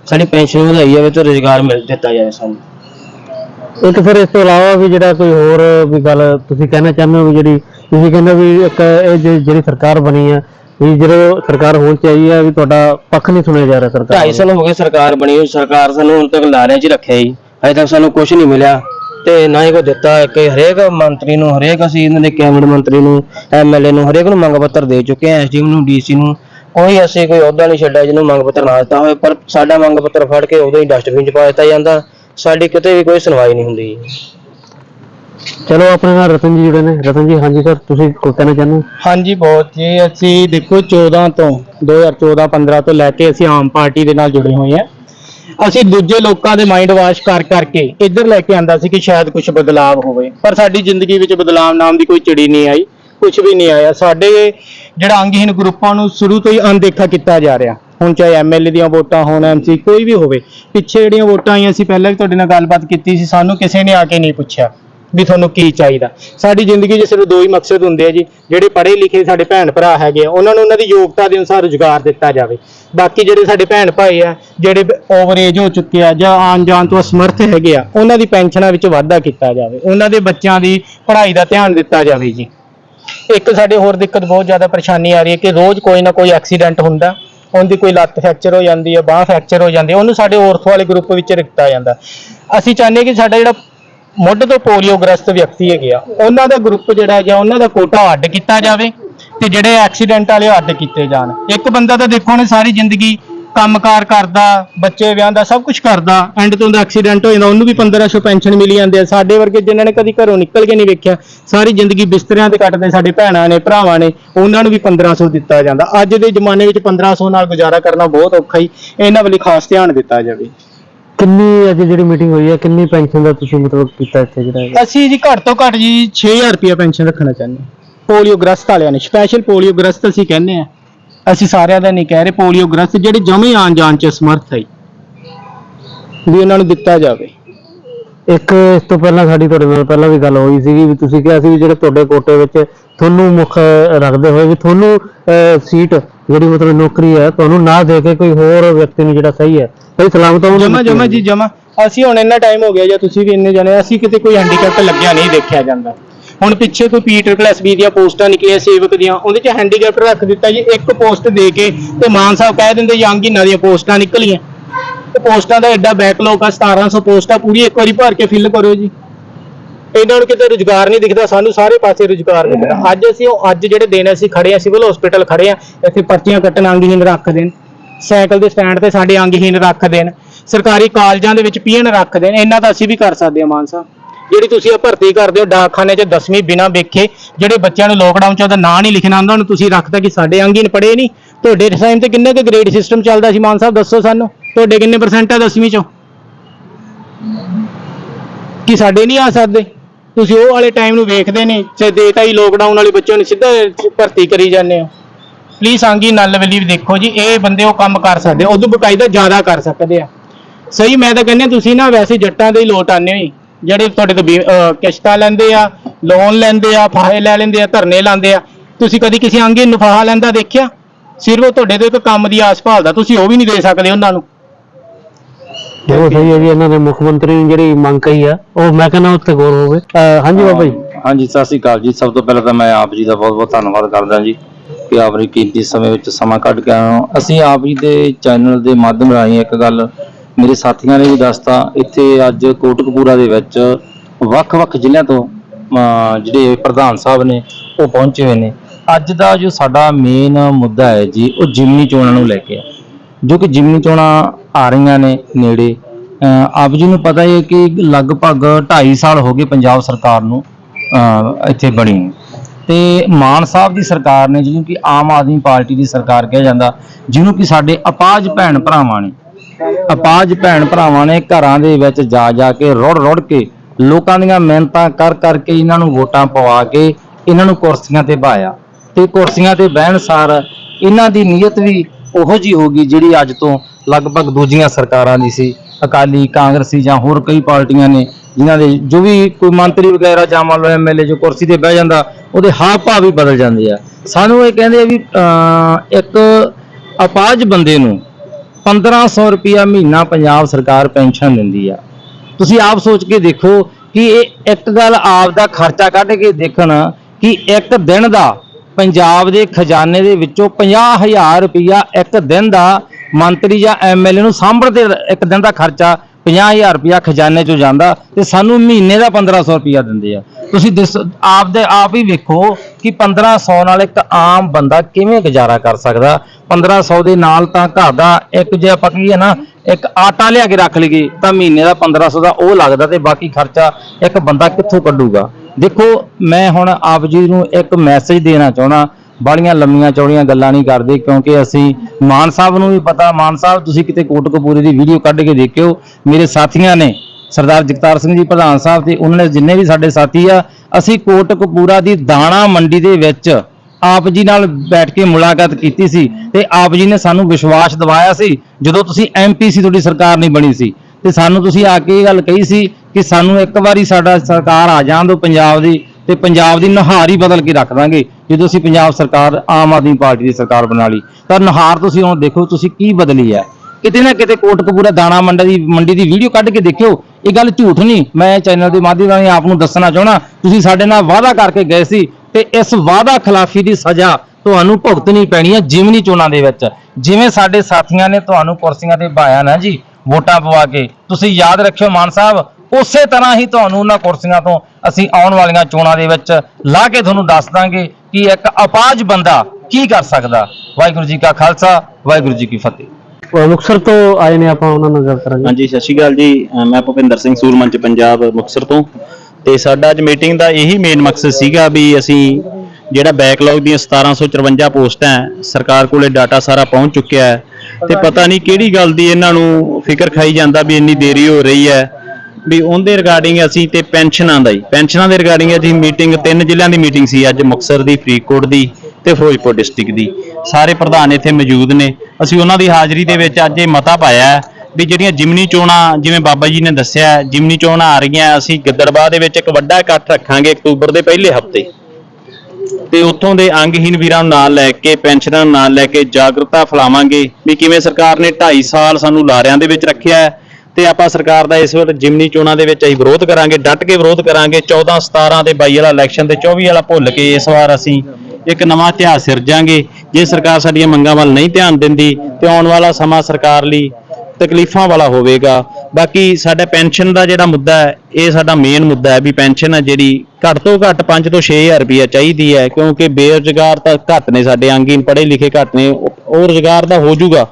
[SPEAKER 4] ਸਾਡੀ ਪੈਨਸ਼ਨ ਵਧਾਈ ਜਾਵੇ ਤੇ ਰੋਜ਼ਗਾਰ ਮਿਲ ਦਿੱਤਾ ਜਾਵੇ ਸਾਨੂੰ।
[SPEAKER 3] ਇੱਕ ਫਿਰ ਇਸ ਤੋਂ ਇਲਾਵਾ ਵੀ ਜਿਹੜਾ ਕੋਈ ਹੋਰ ਵੀ ਗੱਲ ਤੁਸੀਂ ਕਹਿਣਾ ਚਾਹੁੰਦੇ ਹੋ ਵੀ ਜਿਹੜੀ ਤੁਸੀਂ ਕਹਿੰਦੇ ਹੋ ਵੀ ਇੱਕ ਇਹ ਜਿਹੜੀ ਜਿਹੜੀ ਸਰਕਾਰ ਬਣੀ ਹੈ ਵੀ ਜਦੋਂ ਸਰਕਾਰ ਹੋਣ ਚ ਆਈ ਹੈ ਵੀ ਤੁਹਾਡਾ ਪੱਖ ਨਹੀਂ ਸੁਣਿਆ ਜਾ ਰਿਹਾ ਸਰਕਾਰ
[SPEAKER 4] ਢਾਈ ਸਾਲ ਹੋ ਗਏ ਸਰਕਾਰ ਬਣੀ ਹੋਈ ਸਰਕਾਰ ਸਾਨੂੰ ਹੁਣ ਤੱਕ ਲਾਰਿਆਂ 'ਚ ਹੀ ਰੱਖਿਆ ਜੀ। ਅਜੇ ਤੱਕ ਸਾਨੂੰ ਕੁਝ ਨਹੀਂ ਮਿਲਿਆ ਤੇ ਨਾ ਹੀ ਕੋਈ ਦਿੱਤਾ ਇੱਕ ਹਰੇਕ ਮੰਤਰੀ ਨੂੰ ਹਰੇਕ ਅਸੀਂ ਇਹਨਾਂ ਦੇ ਕੈਬਨਿਟ ਮੰਤਰੀ ਨੂੰ ਐਮਐਲਏ ਨੂੰ ਹਰੇਕ ਨੂੰ ਮੰਗ ਪੱਤਰ ਦੇ ਚੁੱਕੇ ਹਾਂ ਐਸਡੀਐਮ ਨੂੰ ਡੀਸੀ ਨੂੰ। ਕੋਈ ਅਸੀਂ ਕੋਈ ਅਹੁਦਾ ਨਹੀਂ ਛੱਡਿਆ ਜਿਹਨੂੰ ਮੰਗ ਪੱਤਰ ਨਾ ਦਿੱਤਾ ਹੋਵੇ ਪਰ ਸਾਡਾ ਮੰਗ ਪੱਤਰ ਫੜ ਕੇ ਉਦੋਂ ਹੀ ਡਸਟਬਿਨ 'ਚ ਪਾ ਦਿੱਤਾ ਜਾਂਦਾ। ਸਾਡੀ ਕਿਤੇ ਵੀ ਕੋਈ ਸੁਣਵਾਈ ਨਹੀਂ ਹੁੰਦੀ।
[SPEAKER 3] ਚਲੋ, ਆਪਣੇ ਨਾਲ ਰਤਨ ਜੀ ਜੁੜੇ ਨੇ। ਰਤਨ ਜੀ, ਹਾਂਜੀ ਸਰ, ਤੁਸੀਂ ਕੋਈ ਕਹਿਣਾ ਚਾਹੁੰਦੇ ਹੋ?
[SPEAKER 5] ਹਾਂਜੀ, ਬਹੁਤ ਜੀ। ਅਸੀਂ ਦੇਖੋ 14 ਤੋਂ 2014 15 ਤੋਂ ਲੈ ਕੇ ਅਸੀਂ ਆਮ ਪਾਰਟੀ ਦੇ ਨਾਲ ਜੁੜੇ ਹੋਏ ਹਾਂ। ਅਸੀਂ ਦੂਜੇ ਲੋਕਾਂ ਦੇ ਮਾਈਂਡ ਵਾਸ਼ ਕਰ ਕਰਕੇ ਇੱਧਰ ਲੈ ਕੇ ਆਂਦਾ ਸੀ ਕਿ ਸ਼ਾਇਦ ਕੁਝ ਬਦਲਾਅ ਹੋਵੇ। ਪਰ ਸਾਡੀ ਜ਼ਿੰਦਗੀ ਵਿੱਚ ਬਦਲਾਅ ਨਾਮ ਦੀ ਕੋਈ ਚਿੜੀ ਨਹੀਂ ਆਈ ਕੁਝ ਵੀ ਨਹੀਂ ਆਇਆ। ਸਾਡੇ ਜਿਹੜਾ ਅੰਗਹੀਨ ਗਰੁੱਪਾਂ ਨੂੰ ਸ਼ੁਰੂ ਤੋਂ ਹੀ ਅਣਦੇਖਾ ਕੀਤਾ ਜਾ ਰਿਹਾ। ਹੁਣ ਚਾਹੇ ਐਮਐਲਏ ਦੀਆਂ ਵੋਟਾਂ ਹੋਣ ਐਮਸੀ ਕੋਈ ਵੀ ਹੋਵੇ, ਪਿੱਛੇ ਜਿਹੜੀਆਂ ਵੋਟਾਂ ਆਈਆਂ ਸੀ, ਪਹਿਲਾਂ ਵੀ ਤੁਹਾਡੇ ਨਾਲ ਗੱਲਬਾਤ ਕੀਤੀ ਸੀ, ਸਾਨੂੰ ਕਿਸੇ ਨੇ ਆ ਕੇ ਨਹੀਂ ਪੁੱਛਿਆ। ਵੀ ਤੁਹਾਨੂੰ ਕੀ ਚਾਹੀਦਾ। ਸਾਡੀ ਜ਼ਿੰਦਗੀ 'ਚ ਸਿਰਫ ਦੋ ਹੀ ਮਕਸਦ ਹੁੰਦੇ ਆ ਜੀ, ਜਿਹੜੇ ਪੜ੍ਹੇ ਲਿਖੇ ਸਾਡੇ ਭੈਣ ਭਰਾ ਹੈਗੇ ਆ, ਉਹਨਾਂ ਨੂੰ ਉਹਨਾਂ ਦੀ ਯੋਗਤਾ ਦੇ ਅਨੁਸਾਰ ਰੁਜ਼ਗਾਰ ਦਿੱਤਾ ਜਾਵੇ। ਬਾਕੀ ਜਿਹੜੇ ਸਾਡੇ ਭੈਣ ਭਾਈ ਆ, ਜਿਹੜੇ ਓਵਰ ਏਜ ਹੋ ਚੁੱਕੇ ਆ ਜਾਂ ਆਉਣ ਜਾਣ ਤੋਂ ਅਸਮਰਥ ਹੈਗੇ ਆ, ਉਹਨਾਂ ਦੀ ਪੈਨਸ਼ਨਾਂ ਵਿੱਚ ਵਾਧਾ ਕੀਤਾ ਜਾਵੇ। ਉਹਨਾਂ ਦੇ ਬੱਚਿਆਂ ਦੀ ਪੜ੍ਹਾਈ ਦਾ ਧਿਆਨ ਦਿੱਤਾ ਜਾਵੇ ਜੀ। ਇੱਕ ਸਾਡੇ ਹੋਰ ਦਿੱਕਤ ਬਹੁਤ ਜ਼ਿਆਦਾ ਪਰੇਸ਼ਾਨੀ ਆ ਰਹੀ ਹੈ ਕਿ ਰੋਜ਼ ਕੋਈ ਨਾ ਕੋਈ ਐਕਸੀਡੈਂਟ ਹੁੰਦਾ, ਉਹਦੀ ਕੋਈ ਲੱਤ ਫ੍ਰੈਕਚਰ ਹੋ ਜਾਂਦੀ ਹੈ, ਬਾਹ ਫ੍ਰੈਕਚਰ ਹੋ ਜਾਂਦੀ ਹੈ, ਉਹਨੂੰ ਸਾਡੇ ਔਰਥੋ ਵਾਲੇ ਗਰੁੱਪ ਵਿੱਚ ਰੱਖਿਆ ਜਾਂਦਾ। ਅਸੀਂ ਚਾਹੁੰਦੇ ਹਾਂ ਕਿ ਸਾਡਾ ਜਿਹੜਾ ਮੁੱਢ ਤੋਂ ਪੋਲੀਓ ਗ੍ਰਸਤ ਵਿਅਕਤੀ ਹੈਗੇ ਆ। ਉਹਨਾਂ ਦਾ ਗਰੁੱਪ ਜਿਹੜਾ ਹੈਗਾ, ਉਹਨਾਂ ਦਾ ਕੋਟਾ ਅੱਡ ਕੀਤਾ ਜਾਵੇ ਤੇ ਜਿਹੜੇ ਐਕਸੀਡੈਂਟ ਵਾਲੇ ਅੱਡ ਕੀਤੇ ਜਾਣ। ਇੱਕ ਬੰਦਾ ਤਾਂ ਦੇਖੋ ਨੇ ਸਾਰੀ ਜ਼ਿੰਦਗੀ ਕੰਮਕਾਰ ਕਰਦਾ, ਬੱਚੇ ਵਿਆਹ ਦਾ ਸਭ ਕੁਝ ਕਰਦਾ ਐਂਡ ਤੋਂ ਉਹਦਾ ਐਕਸੀਡੈਂਟ ਹੋ ਜਾਂਦਾ, ਉਹਨੂੰ ਵੀ 1500 ਪੈਨਸ਼ਨ ਮਿਲੀ ਜਾਂਦੀ ਆ। ਸਾਡੇ ਵਰਗੇ ਜਿਨ੍ਹਾਂ ਨੇ ਕਦੀ ਘਰੋਂ ਨਿਕਲ ਕੇ ਨਹੀਂ ਵੇਖਿਆ, ਸਾਰੀ ਜ਼ਿੰਦਗੀ ਬਿਸਤਰਿਆਂ ਤੇ ਕੱਟਦੇ ਸਾਡੇ ਭੈਣਾਂ ਨੇ, ਭਰਾਵਾਂ ਨੇ, ਉਹਨਾਂ ਨੂੰ ਵੀ 1500 ਦਿੱਤਾ ਜਾਂਦਾ। ਅੱਜ ਦੇ ਜ਼ਮਾਨੇ ਵਿੱਚ 1500 ਨਾਲ ਗੁਜ਼ਾਰਾ ਕਰਨਾ ਬਹੁਤ ਔਖਾ ਹੀ, ਇਹਨਾਂ ਵੱਲ ਖਾਸ ਧਿਆਨ ਦਿੱਤਾ ਜਾਵੇ।
[SPEAKER 6] ਕਿੰਨੀ ਅੱਜ ਜਿਹੜੀ ਮੀਟਿੰਗ ਹੋਈ ਹੈ ਕਿੰਨੀ ਪੈਨਸ਼ਨ ਦਾ ਤੁਸੀਂ ਮਤਲਬ ਕੀਤਾ ਇੱਥੇ ਜਿਹੜਾ
[SPEAKER 5] ਅਸੀਂ ਜੀ ਘੱਟ ਤੋਂ ਘੱਟ ਜੀ 6000 ਰੁਪਏ ਪੈਨਸ਼ਨ ਰੱਖਣਾ ਚਾਹੁੰਦੇ ਹਾਂ। ਪੋਲੀਓ ਗ੍ਰਸਤ ਵਾਲਿਆਂ ਨੇ ਸਪੈਸ਼ਲ ਪੋਲੀਓ ਗ੍ਰਸਤ ਅਸੀਂ ਕਹਿੰਦੇ ਆ ਅਸੀਂ ਸਾਰਿਆਂ ਦਾ ਨਹੀਂ ਕਹਿ ਰਹੇ ਪੋਲੀਓ ਗ੍ਰਸਤ ਜਿਹੜੇ ਜਮੇ ਆਣ ਜਾਣ ਚ ਸਮਰਥ ਹੈ ਵੀ ਉਹਨਾਂ ਨੂੰ ਦਿੱਤਾ ਜਾਵੇ।
[SPEAKER 6] ਇੱਕ ਇਸ ਤੋਂ ਪਹਿਲਾਂ ਸਾਡੀ ਤੁਹਾਡੇ ਨਾਲ ਪਹਿਲਾਂ ਵੀ ਗੱਲ ਹੋਈ ਸੀਗੀ ਵੀ ਤੁਸੀਂ ਕਿਹਾ ਸੀ ਵੀ ਜਿਹੜੇ ਤੁਹਾਡੇ ਕੋਟੇ ਵਿੱਚ ਤੁਹਾਨੂੰ ਮੁੱਖ ਰੱਖਦੇ ਹੋਏ ਵੀ ਤੁਹਾਨੂੰ ਸੀਟ ਜਿਹੜੀ ਮਤਲਬ ਨੌਕਰੀ ਹੈ, ਤੁਹਾਨੂੰ ਨਾ ਦੇ ਕੇ ਕੋਈ ਹੋਰ ਵਿਅਕਤੀ ਨੂੰ ਜਿਹੜਾ ਸਹੀ ਹੈ ਸਹੀ ਸਲਾਮਤ ਉਹਨੂੰ
[SPEAKER 5] ਜਮਾ ਜਮਾ ਜੀ, ਜਮਾ। ਅਸੀਂ ਹੁਣ ਇੰਨਾ ਟਾਈਮ ਹੋ ਗਿਆ ਜਾਂ ਤੁਸੀਂ ਵੀ ਇੰਨੇ ਜਣੇ, ਅਸੀਂ ਕਿਤੇ ਕੋਈ ਹੈਂਡੀਕੈਪਟ ਲੱਗਿਆ ਨਹੀਂ ਦੇਖਿਆ ਜਾਂਦਾ। ਹੁਣ ਪਿੱਛੇ ਕੋਈ ਪੀਟਰ ਪਲੱਸ ਬੀ ਦੀਆਂ ਪੋਸਟਾਂ ਨਿਕਲੀਆਂ, ਸੇਵਕ ਦੀਆਂ, ਉਹਦੇ 'ਚ ਹੈਂਡੀਕੈਪਟ ਰੱਖ ਦਿੱਤਾ ਜੀ, ਇੱਕ ਪੋਸਟ ਦੇ ਕੇ ਤੇ ਮਾਨ ਸਾਹਿਬ ਕਹਿ ਦਿੰਦੇ ਯੰਗੀਨਾਂ ਦੀਆਂ ਪੋਸਟਾਂ ਨਿਕਲੀਆਂ। ਤੇ ਪੋਸਟਾਂ ਦਾ ਐਡਾ ਬੈਕਲੌਗ ਆ 1700 ਪੋਸਟਾਂ ਪੂਰੀ ਇੱਕ ਵਾਰੀ ਭਰ ਕੇ ਫਿਲ ਕਰੋ ਜੀ। ਇਹਨਾਂ ਨੂੰ ਕਿਤੇ ਰੁਜ਼ਗਾਰ ਨਹੀਂ ਦਿਖਦਾ ਸਾਨੂੰ ਸਾਰੇ ਪਾਸੇ ਰੁਜ਼ਗਾਰ ਦਿਖਦਾ ਅੱਜ ਅਸੀਂ ਉਹ ਅੱਜ ਜਿਹੜੇ ਦਿਨ ਅਸੀਂ ਖੜੇ ਆ ਸਿਵਲ ਹਸਪੀਟਲ ਖੜੇ ਆ ਇੱਥੇ ਪਰਚੀਆਂ ਕੱਟਣ ਅੰਗਹੀਨ ਰੱਖ ਦੇਣ। ਸਾਈਕਲ ਦੇ ਸਟੈਂਡ ਤੇ ਸਾਡੇ ਅੰਗਹੀਨ ਰੱਖ ਦੇਣ। ਸਰਕਾਰੀ ਕਾਲਜਾਂ ਦੇ ਵਿੱਚ ਪੀਐਨ ਰੱਖ ਦੇਣ। ਇਹਨਾਂ ਤਾਂ ਅਸੀਂ ਵੀ ਕਰ ਸਕਦੇ ਹਾਂ ਮਾਨ ਸਾਹਿਬ ਜਿਹੜੀ ਤੁਸੀਂ ਇਹ ਭਰਤੀ ਕਰਦੇ ਹੋ ਡਾਕਖਾਨੇ 'ਚ 10ਵੀਂ ਬਿਨਾਂ ਵੇਖੇ ਜਿਹੜੇ ਬੱਚਿਆਂ ਨੂੰ ਲੋਕਡਾਊਨ 'ਚ ਉਹਦਾ ਨਾਂ ਨਹੀਂ ਲਿਖਣਾ ਉਹਨੂੰ ਤੁਸੀਂ ਰੱਖਦਾ ਕਿ ਸਾਡੇ ਅੰਗਹੀਨ ਪੜ੍ਹੇ ਨਹੀਂ। ਤੁਹਾਡੇ ਟਾਈਮ ਤੇ ਕਿੰਨੇ ਕੁ ਗ੍ਰੇਡ ਸਿਸਟਮ ਚੱਲਦਾ ਸੀ ਮਾਨ ਸਾਹਿਬ ਦੱਸੋ ਸਾਨੂੰ। ਤੁਹਾਡੇ ਕਿੰਨੇ ਪਰਸੈਂਟ ਆ 10ਵੀਂ 'ਚੋਂ? ਕਿ ਸਾਡੇ ਨਹੀਂ ਆ ਸਕਦੇ? ਤੁਸੀਂ ਉਹ ਵਾਲੇ ਟਾਈਮ ਨੂੰ ਵੇਖਦੇ ਨੇ ਤੇ ਦੇਤਾ ਹੀ ਲੋਕਡਾਊਨ ਵਾਲੇ ਬੱਚਿਆਂ ਨੂੰ ਸਿੱਧਾ ਭਰਤੀ ਕਰੀ ਜਾਂਦੇ ਹੋ। ਪਲੀਜ਼ ਆਂਗੀ ਨਲ ਵਲੀ ਵੀ ਦੇਖੋ ਜੀ, ਇਹ ਬੰਦੇ ਉਹ ਕੰਮ ਕਰ ਸਕਦੇ, ਉਦੋਂ ਬਕਾਇਦਾ ਜ਼ਿਆਦਾ ਕਰ ਸਕਦੇ ਆ। ਸਹੀ ਮੈਂ ਤਾਂ ਕਹਿੰਦਾ, ਤੁਸੀਂ ਨਾ ਵੈਸੇ ਜੱਟਾਂ ਦੇ ਹੀ ਲੋਟ ਆਨੇ ਹੋਈ ਜਿਹੜੇ ਤੁਹਾਡੇ ਤੋਂ ਬੀ- ਕਿਸ਼ਤਾਂ ਲੈਂਦੇ ਆ ਲੋਨ ਲੈਂਦੇ ਆ, ਫਾਹੇ ਲੈ ਲੈਂਦੇ ਆ, ਧਰਨੇ ਲਾਉਂਦੇ ਆ। ਤੁਸੀਂ ਕਦੀ ਕਿਸੇ ਅੰਗੇ ਨਫਾਹਾ ਲੈਂਦਾ ਦੇਖਿਆ? ਸਿਰਫ ਤੁਹਾਡੇ ਤੋਂ ਇੱਕ ਕੰਮ ਦੀ ਆਸ ਭਾਲਦਾ ਤੁਸੀਂ ਉਹ ਵੀ ਨਹੀਂ ਦੇ ਸਕਦੇ ਉਹਨਾਂ ਨੂੰ।
[SPEAKER 6] ਉਹ ਸਹੀ ਹੈ ਜੀ ਇਹਨਾਂ ਨੇ ਮੁੱਖ ਮੰਤਰੀ ਨੇ ਜਿਹੜੀ ਮੰਗ ਕਹੀ ਆ ਉਹ ਮੈਂ ਕਹਿੰਦਾ ਉੱਤੇ ਗੌਰ ਹੋਵੇ। ਅਹ, ਹਾਂਜੀ ਬਾਬਾ ਜੀ।
[SPEAKER 7] ਹਾਂਜੀ ਸਤਿ ਸ੍ਰੀ ਅਕਾਲ ਜੀ। ਸਭ ਤੋਂ ਪਹਿਲਾਂ ਤਾਂ ਮੈਂ ਆਪ ਜੀ ਦਾ ਬਹੁਤ ਬਹੁਤ ਧੰਨਵਾਦ ਕਰਦਾ ਜੀ ਕਿ ਆਪਣੀ ਕੀਮਤੀ ਸਮੇਂ ਵਿੱਚ ਸਮਾਂ ਕੱਢ ਕੇ ਆਏ ਹੋ। ਅਸੀਂ ਆਪ ਜੀ ਦੇ ਚੈਨਲ ਦੇ ਮਾਧਿਅਮ ਰਾਹੀਂ ਇੱਕ ਗੱਲ ਮੇਰੇ ਸਾਥੀਆਂ ਨੇ ਵੀ ਦੱਸਤਾ ਇੱਥੇ ਅੱਜ ਕੋਟਕਪੂਰਾ ਦੇ ਵਿੱਚ ਵੱਖ-ਵੱਖ ਜ਼ਿਲ੍ਹਿਆਂ ਤੋਂ ਅਮ, ਜਿਹੜੇ ਪ੍ਰਧਾਨ ਸਾਹਿਬ ਨੇ ਉਹ ਪਹੁੰਚੇ ਹੋਏ ਨੇ। ਅੱਜ ਦਾ ਜੋ ਸਾਡਾ ਮੇਨ ਮੁੱਦਾ ਹੈ ਜੀ ਉਹ ਜਿਮਨੀ ਚੋਣਾਂ ਨੂੰ ਲੈ ਕੇ ਹੈ ਜੋ ਕਿ ਜਿਮਨੀ ਚੋਣਾਂ ਆ ਰਹੀਆਂ ਨੇ ਨੇੜੇ ਆਪ ਜੀ ਨੂੰ ਪਤਾ ਹੀ ਹੈ ਕਿ ਲਗਭਗ 2.5 ਸਾਲ ਹੋ ਗਏ ਪੰਜਾਬ ਸਰਕਾਰ ਨੂੰ ਇੱਥੇ ਬਣੀ ਨੂੰ। ਤੇ ਮਾਨ ਸਾਹਿਬ ਦੀ ਸਰਕਾਰ ਨੇ, ਜਿਹਨੂੰ ਕਿ ਆਮ ਆਦਮੀ ਪਾਰਟੀ ਦੀ ਸਰਕਾਰ ਕਿਹਾ ਜਾਂਦਾ, ਜਿਹਨੂੰ ਕਿ ਸਾਡੇ ਅਪਾਜ ਭੈਣ ਭਰਾਵਾਂ ਨੇ, ਅਪਾਜ ਭੈਣ ਭਰਾਵਾਂ ਨੇ ਘਰਾਂ ਦੇ ਵਿੱਚ ਜਾ ਜਾ ਕੇ, ਰੁੜ ਰੁੜ ਕੇ ਲੋਕਾਂ ਦੀਆਂ ਮਿਹਨਤਾਂ ਕਰ ਕਰਕੇ ਇਹਨਾਂ ਨੂੰ ਵੋਟਾਂ ਪਵਾ ਕੇ ਇਹਨਾਂ ਨੂੰ ਕੁਰਸੀਆਂ ਤੇ ਬਾਇਆ ਤੇ ਕੁਰਸੀਆਂ ਤੇ ਬਹਿਣ ਸਾਰ ਇਹਨਾਂ ਦੀ ਨੀਅਤ ਵੀ ਉਹੋ ਜੀ ਹੋਗੀ ਜਿਹੜੀ ਅੱਜ ਤੋਂ ਲਗਭਗ ਦੂਜੀਆਂ ਸਰਕਾਰਾਂ ਦੀ ਸੀ। ਅਕਾਲੀ ਕਾਂਗਰਸੀ ਜਾਂ ਹੋਰ ਕਈ ਪਾਰਟੀਆਂ ਨੇ, ਜਿਨ੍ਹਾਂ ਦੇ ਜੋ ਵੀ ਕੋਈ ਮੰਤਰੀ ਵਗੈਰਾ ਜਾਂ ਮੰਨ ਲਓ ਐਮਐਲਏ ਜੋ ਕੁਰਸੀ ਤੇ ਬਹਿ ਜਾਂਦਾ, ਉਹਦੇ ਹਾਵ ਭਾਵ ਵੀ ਬਦਲ ਜਾਂਦੇ ਆ। ਸਾਨੂੰ ਇਹ ਕਹਿੰਦੇ ਆ ਵੀ ਇੱਕ ਅਪਾਜ ਬੰਦੇ ਨੂੰ 1500 ਰੁਪਿਆ ਮਹੀਨਾ ਪੰਜਾਬ ਸਰਕਾਰ ਪੈਨਸ਼ਨ ਦਿੰਦੀ ਆ। ਤੁਸੀਂ ਆਪ ਸੋਚ ਕੇ ਦੇਖੋ ਕਿ ਇਹ ਇੱਕ ਗੱਲ ਆਪ ਦਾ ਖਰਚਾ ਕੱਢ ਕੇ ਦੇਖਣ ਕਿ ਇੱਕ ਦਿਨ ਦਾ ਪੰਜਾਬ ਦੇ ਖਜ਼ਾਨੇ ਦੇ ਵਿੱਚੋਂ 50000 ਰੁਪਇਆ ਇੱਕ ਦਿਨ ਦਾ ਮੰਤਰੀ ਜਾਂ ਐਮਐਲਏ ਨੂੰ ਸਾਂਭਣ ਤੇ ਇੱਕ ਦਿਨ ਦਾ ਖਰਚਾ 50000 ਰੁਪਇਆ ਖਜ਼ਾਨੇ ਚੋਂ ਜਾਂਦਾ ਤੇ ਸਾਨੂੰ ਮਹੀਨੇ ਦਾ 1500 ਰੁਪਇਆ ਦਿੰਦੇ ਆ। ਤੁਸੀਂ ਦਿਸ- ਆਪ ਦੇ ਆਪ ਹੀ ਵੇਖੋ ਕਿ 1500 ਨਾਲ ਇੱਕ ਆਮ ਬੰਦਾ ਕਿਵੇਂ ਗੁਜ਼ਾਰਾ ਕਰ ਸਕਦਾ? 1500 ਦੇ ਨਾਲ ਤਾਂ ਘਰ ਦਾ ਇੱਕ ਜੇ ਆਪਾਂ ਕਹੀਏ ਨਾ, ਇੱਕ ਆਟਾ ਲਿਆ ਕੇ ਰੱਖ ਲਈਏ ਤਾਂ ਮਹੀਨੇ ਦਾ 1500 ਦਾ ਉਹ ਲੱਗਦਾ ਤੇ ਬਾਕੀ ਖਰਚਾ ਇੱਕ ਬੰਦਾ ਕਿੱਥੋਂ ਕੱਢੂਗਾ? ਦੇਖੋ, ਮੈਂ ਹੁਣ ਆਪ ਜੀ ਨੂੰ ਇੱਕ ਮੈਸੇਜ ਦੇਣਾ ਚਾਹਣਾ ਬਾਲੀਆਂ ਲੰਮੀਆਂ ਚੌੜੀਆਂ ਗੱਲਾਂ ਨਹੀਂ ਕਰਦੇ, ਕਿਉਂਕਿ ਅਸੀਂ ਮਾਨ ਸਾਹਿਬ ਨੂੰ ਵੀ ਪਤਾ, ਮਾਨ ਸਾਹਿਬ, ਤੁਸੀਂ ਕਿਤੇ ਕੋਟਕਪੂਰੇ ਦੀ ਵੀਡੀਓ ਕੱਢ ਕੇ ਦੇਖਿਓ, ਮੇਰੇ ਸਾਥੀਆਂ ਨੇ, ਸਰਦਾਰ ਜਗਤਾਰ ਸਿੰਘ ਜੀ, ਪ੍ਰਧਾਨ ਸਾਹਿਬ ਤੇ ਉਹਨਾਂ ਨੇ ਜਿੰਨੇ ਵੀ ਸਾਡੇ ਸਾਥੀ ਆ, ਅਸੀਂ ਕੋਟਕਪੂਰਾ ਦੀ ਦਾਣਾ ਮੰਡੀ ਦੇ ਵਿੱਚ ਆਪ ਜੀ ਨਾਲ ਬੈਠ ਕੇ ਮੁਲਾਕਾਤ ਕੀਤੀ ਸੀ ਤੇ ਆਪ ਜੀ ਨੇ ਸਾਨੂੰ ਵਿਸ਼ਵਾਸ ਦਿਵਾਇਆ ਸੀ, ਜਦੋਂ ਤੁਸੀਂ ਐਮਪੀ ਸੀ, ਤੁਹਾਡੀ ਸਰਕਾਰ ਨਹੀਂ ਬਣੀ ਸੀ। ਤੇ ਸਾਨੂੰ ਤੁਸੀਂ ਆ ਕੇ ਇਹ ਗੱਲ ਕਹੀ ਸੀ ਕਿ ਸਾਨੂੰ ਇੱਕ ਵਾਰੀ ਸਾਡਾ ਸਰਕਾਰ ਆ ਜਾਣ ਦੋ ਪੰਜਾਬ ਦੀ ਤੇ ਪੰਜਾਬ ਦੀ ਨਹਾਰ ਹੀ ਬਦਲ ਕੇ ਰੱਖ ਦਾਂਗੇ, ਜਦੋਂ ਅਸੀਂ ਪੰਜਾਬ ਸਰਕਾਰ, ਆਮ ਆਦਮੀ ਪਾਰਟੀ ਦੀ ਸਰਕਾਰ ਬਣਾ ਲਈ। ਤਾਂ ਨੁਹਾਰ ਤੁਸੀਂ ਹੁਣ ਦੇਖੋ, ਤੁਸੀਂ ਕੀ ਬਦਲੀ ਹੈ। ਕਿਤੇ ਨਾ ਕਿਤੇ ਕੋਟਕਪੂਰਾ ਦਾਣਾ ਮੰਡੀ ਦੀ ਮੰਡੀ ਦੀ ਵੀਡੀਓ ਕੱਢ ਕੇ ਦੇਖਿਓ, ਇਹ ਗੱਲ ਝੂਠ ਨਹੀਂ। ਮੈਂ ਚੈਨਲ ਦੇ ਮਾਧਿਅਮ ਰਾਹੀਂ ਆਪ ਨੂੰ ਦੱਸਣਾ ਚਾਹਣਾ ਤੁਸੀਂ ਸਾਡੇ ਨਾਲ ਵਾਅਦਾ ਕਰਕੇ ਗਏ ਸੀ ਤੇ ਇਸ ਵਾਅਦਾ ਖਿਲਾਫੀ ਦੀ ਸਜ਼ਾ ਤੁਹਾਨੂੰ ਭੁਗਤਣੀ ਪੈਣੀ ਹੈ ਜਿਮਨੀ ਚੋਣਾਂ ਦੇ ਵਿੱਚ। ਜਿਵੇਂ ਸਾਡੇ ਸਾਥੀਆਂ ਨੇ ਤੁਹਾਨੂੰ ਕੁਰਸੀਆਂ ਤੇ ਬਾਇਆ ਨਾ ਜੀ, ਵੋਟਾਂ ਪਵਾ ਕੇ। ਤੁਸੀਂ ਯਾਦ ਰੱਖਿਓ ਮਾਨ ਸਾਹਿਬ ਉਸੇ ਤਰ੍ਹਾਂ ਹੀ ਤੁਹਾਨੂੰ ਉਹਨਾਂ ਕੁਰਸੀਆਂ ਤੋਂ ਅਸੀਂ ਆਉਣ ਵਾਲੀਆਂ ਚੋਣਾਂ ਦੇ ਵਿੱਚ ਲਾ ਕੇ ਤੁਹਾਨੂੰ ਦੱਸ ਦਾਂਗੇ ਕਿ ਇੱਕ ਅਪਾਜ ਬੰਦਾ ਕੀ ਕਰ ਸਕਦਾ। ਵਾਹਿਗੁਰੂ ਜੀ ਕਾ ਖਾਲਸਾ ਵਾਹਿਗੁਰੂ ਜੀ ਕੀ ਫਤਿਹ।
[SPEAKER 6] ਮੁਕਸਰ ਤੋਂ ਆਏ ਨੇ ਆਪਾਂ ਉਹਨਾਂ ਨਾਲ ਗੱਲ ਕਰਾਂਗੇ।
[SPEAKER 8] ਹਾਂਜੀ ਸਤਿ ਸ਼੍ਰੀ ਅਕਾਲ ਜੀ। ਮੈਂ ਭੁਪਿੰਦਰ ਸਿੰਘ ਸੂਰਮੰਚ ਪੰਜਾਬ ਮੁਕਤਸਰ ਤੋਂ। ਤੇ ਸਾਡਾ ਅੱਜ ਮੀਟਿੰਗ ਦਾ ਇਹੀ ਮੇਨ ਮਕਸਦ ਸੀਗਾ ਵੀ ਅਸੀਂ ਜਿਹੜਾ ਬੈਕਲੌਗ ਦੀਆਂ 1754 ਪੋਸਟਾਂ ਹੈ, ਸਰਕਾਰ ਕੋਲੇ ਡਾਟਾ ਸਾਰਾ ਪਹੁੰਚ ਚੁੱਕਿਆ ਹੈ। ਤੇ ਪਤਾ ਨਹੀਂ ਕਿਹੜੀ ਗੱਲ ਦੀ ਇਹਨਾਂ ਨੂੰ ਫਿਕਰ ਖਾਈ ਜਾਂਦਾ ਵੀ ਇੰਨੀ ਦੇਰੀ ਹੋ ਰਹੀ ਹੈ। ਵੀ ਉਹਦੇ ਰਿਗਾਰਡਿੰਗ ਅਸੀਂ ਤੇ ਪੈਨਸ਼ਨਾਂ ਦਾ ਹੀ ਪੈਨਸ਼ਨਾਂ ਦੇ ਰਿਗਾਰਡਿੰਗ ਅਸੀਂ ਮੀਟਿੰਗ ਤਿੰਨ ਜ਼ਿਲ੍ਹਿਆਂ ਦੀ ਮੀਟਿੰਗ ਸੀ ਅੱਜ, ਮੁਕਤਸਰ ਦੀ, ਫਰੀਦਕੋਟ ਦੀ ਤੇ ਫਿਰੋਜ਼ਪੁਰ ਡਿਸਟ੍ਰਿਕਟ ਦੀ। ਸਾਰੇ ਪ੍ਰਧਾਨ ਇੱਥੇ ਮੌਜੂਦ ਨੇ। ਅਸੀਂ ਉਹਨਾਂ ਦੀ ਹਾਜ਼ਰੀ ਦੇ ਵਿੱਚ ਅੱਜ ਇਹ ਮਤਾ ਪਾਇਆ ਵੀ ਜਿਹੜੀਆਂ ਜਿਮਨੀ ਚੋਣਾਂ, ਜਿਵੇਂ ਬਾਬਾ ਜੀ ਨੇ ਦੱਸਿਆ ਜਿਮਨੀ ਚੋਣਾਂ ਆ ਰਹੀਆਂ, ਅਸੀਂ ਗਿੱਦੜਬਾਹ ਦੇ ਵਿੱਚ ਇੱਕ ਵੱਡਾ ਇਕੱਠ ਰੱਖਾਂਗੇ ਅਕਤੂਬਰ ਦੇ ਪਹਿਲੇ ਹਫ਼ਤੇ। ਤੇ ਉੱਥੋਂ ਦੇ ਅੰਗਹੀਨ ਵੀਰਾਂ ਨੂੰ ਨਾਲ ਲੈ ਕੇ, ਪੈਨਸ਼ਨਾਂ ਨੂੰ ਨਾਲ ਲੈ ਕੇ ਜਾਗਰੂਕਤਾ ਫੈਲਾਵਾਂਗੇ ਵੀ ਕਿਵੇਂ ਸਰਕਾਰ ਨੇ 2.5 ਸਾਲ ਸਾਨੂੰ ਲਾਰਿਆਂ ਦੇ ਵਿੱਚ ਰੱਖਿਆ ਹੈ ਤੇ ਆਪਾਂ ਸਰਕਾਰ ਦਾ ਇਸ ਵੇਲੇ ਜਿਮਨੀ ਚੋਣਾਂ ਦੇ ਵਿੱਚ ਅਸੀਂ ਵਿਰੋਧ ਕਰਾਂਗੇ, ਡਟ ਕੇ ਵਿਰੋਧ ਕਰਾਂਗੇ। 14 17 ਤੇ 22 ਵਾਲਾ ਇਲੈਕਸ਼ਨ ਤੇ 24 ਵਾਲਾ ਭੁੱਲ ਕੇ ਇਸ ਵਾਰ ਅਸੀਂ ਇੱਕ ਨਵਾਂ ਇਤਿਹਾਸ ਸਿਰਜਾਂਗੇ। ਜੇ ਸਰਕਾਰ ਸਾਡੀਆਂ ਮੰਗਾਂ ਵੱਲ ਨਹੀਂ ਧਿਆਨ ਦਿੰਦੀ, ਤੇ ਆਉਣ ਵਾਲਾ ਸਮਾਂ ਸਰਕਾਰ ਲਈ ਤਕਲੀਫਾਂ ਵਾਲਾ ਹੋਵੇਗਾ। ਬਾਕੀ ਸਾਡਾ ਪੈਨਸ਼ਨ ਦਾ ਜਿਹੜਾ ਮੁੱਦਾ ਹੈ, ਇਹ ਸਾਡਾ ਮੇਨ ਮੁੱਦਾ ਹੈ ਵੀ ਪੈਨਸ਼ਨ ਹੈ ਜਿਹੜੀ ਘੱਟ ਤੋਂ ਘੱਟ 5 ਤੋਂ 6000 ਰੁਪਏ ਚਾਹੀਦੀ ਹੈ, ਕਿਉਂਕਿ ਬੇਰੁਜ਼ਗਾਰ ਤਾਂ ਘੱਟ ਨੇ ਸਾਡੇ ਅੰਗਹੀਨ ਪੜ੍ਹੇ ਲਿਖੇ ਘੱਟ ਨੇ, ਉਹ ਉਹ ਰੁਜ਼ਗਾਰ ਦਾ ਹੋ ਜਾਊਗਾ।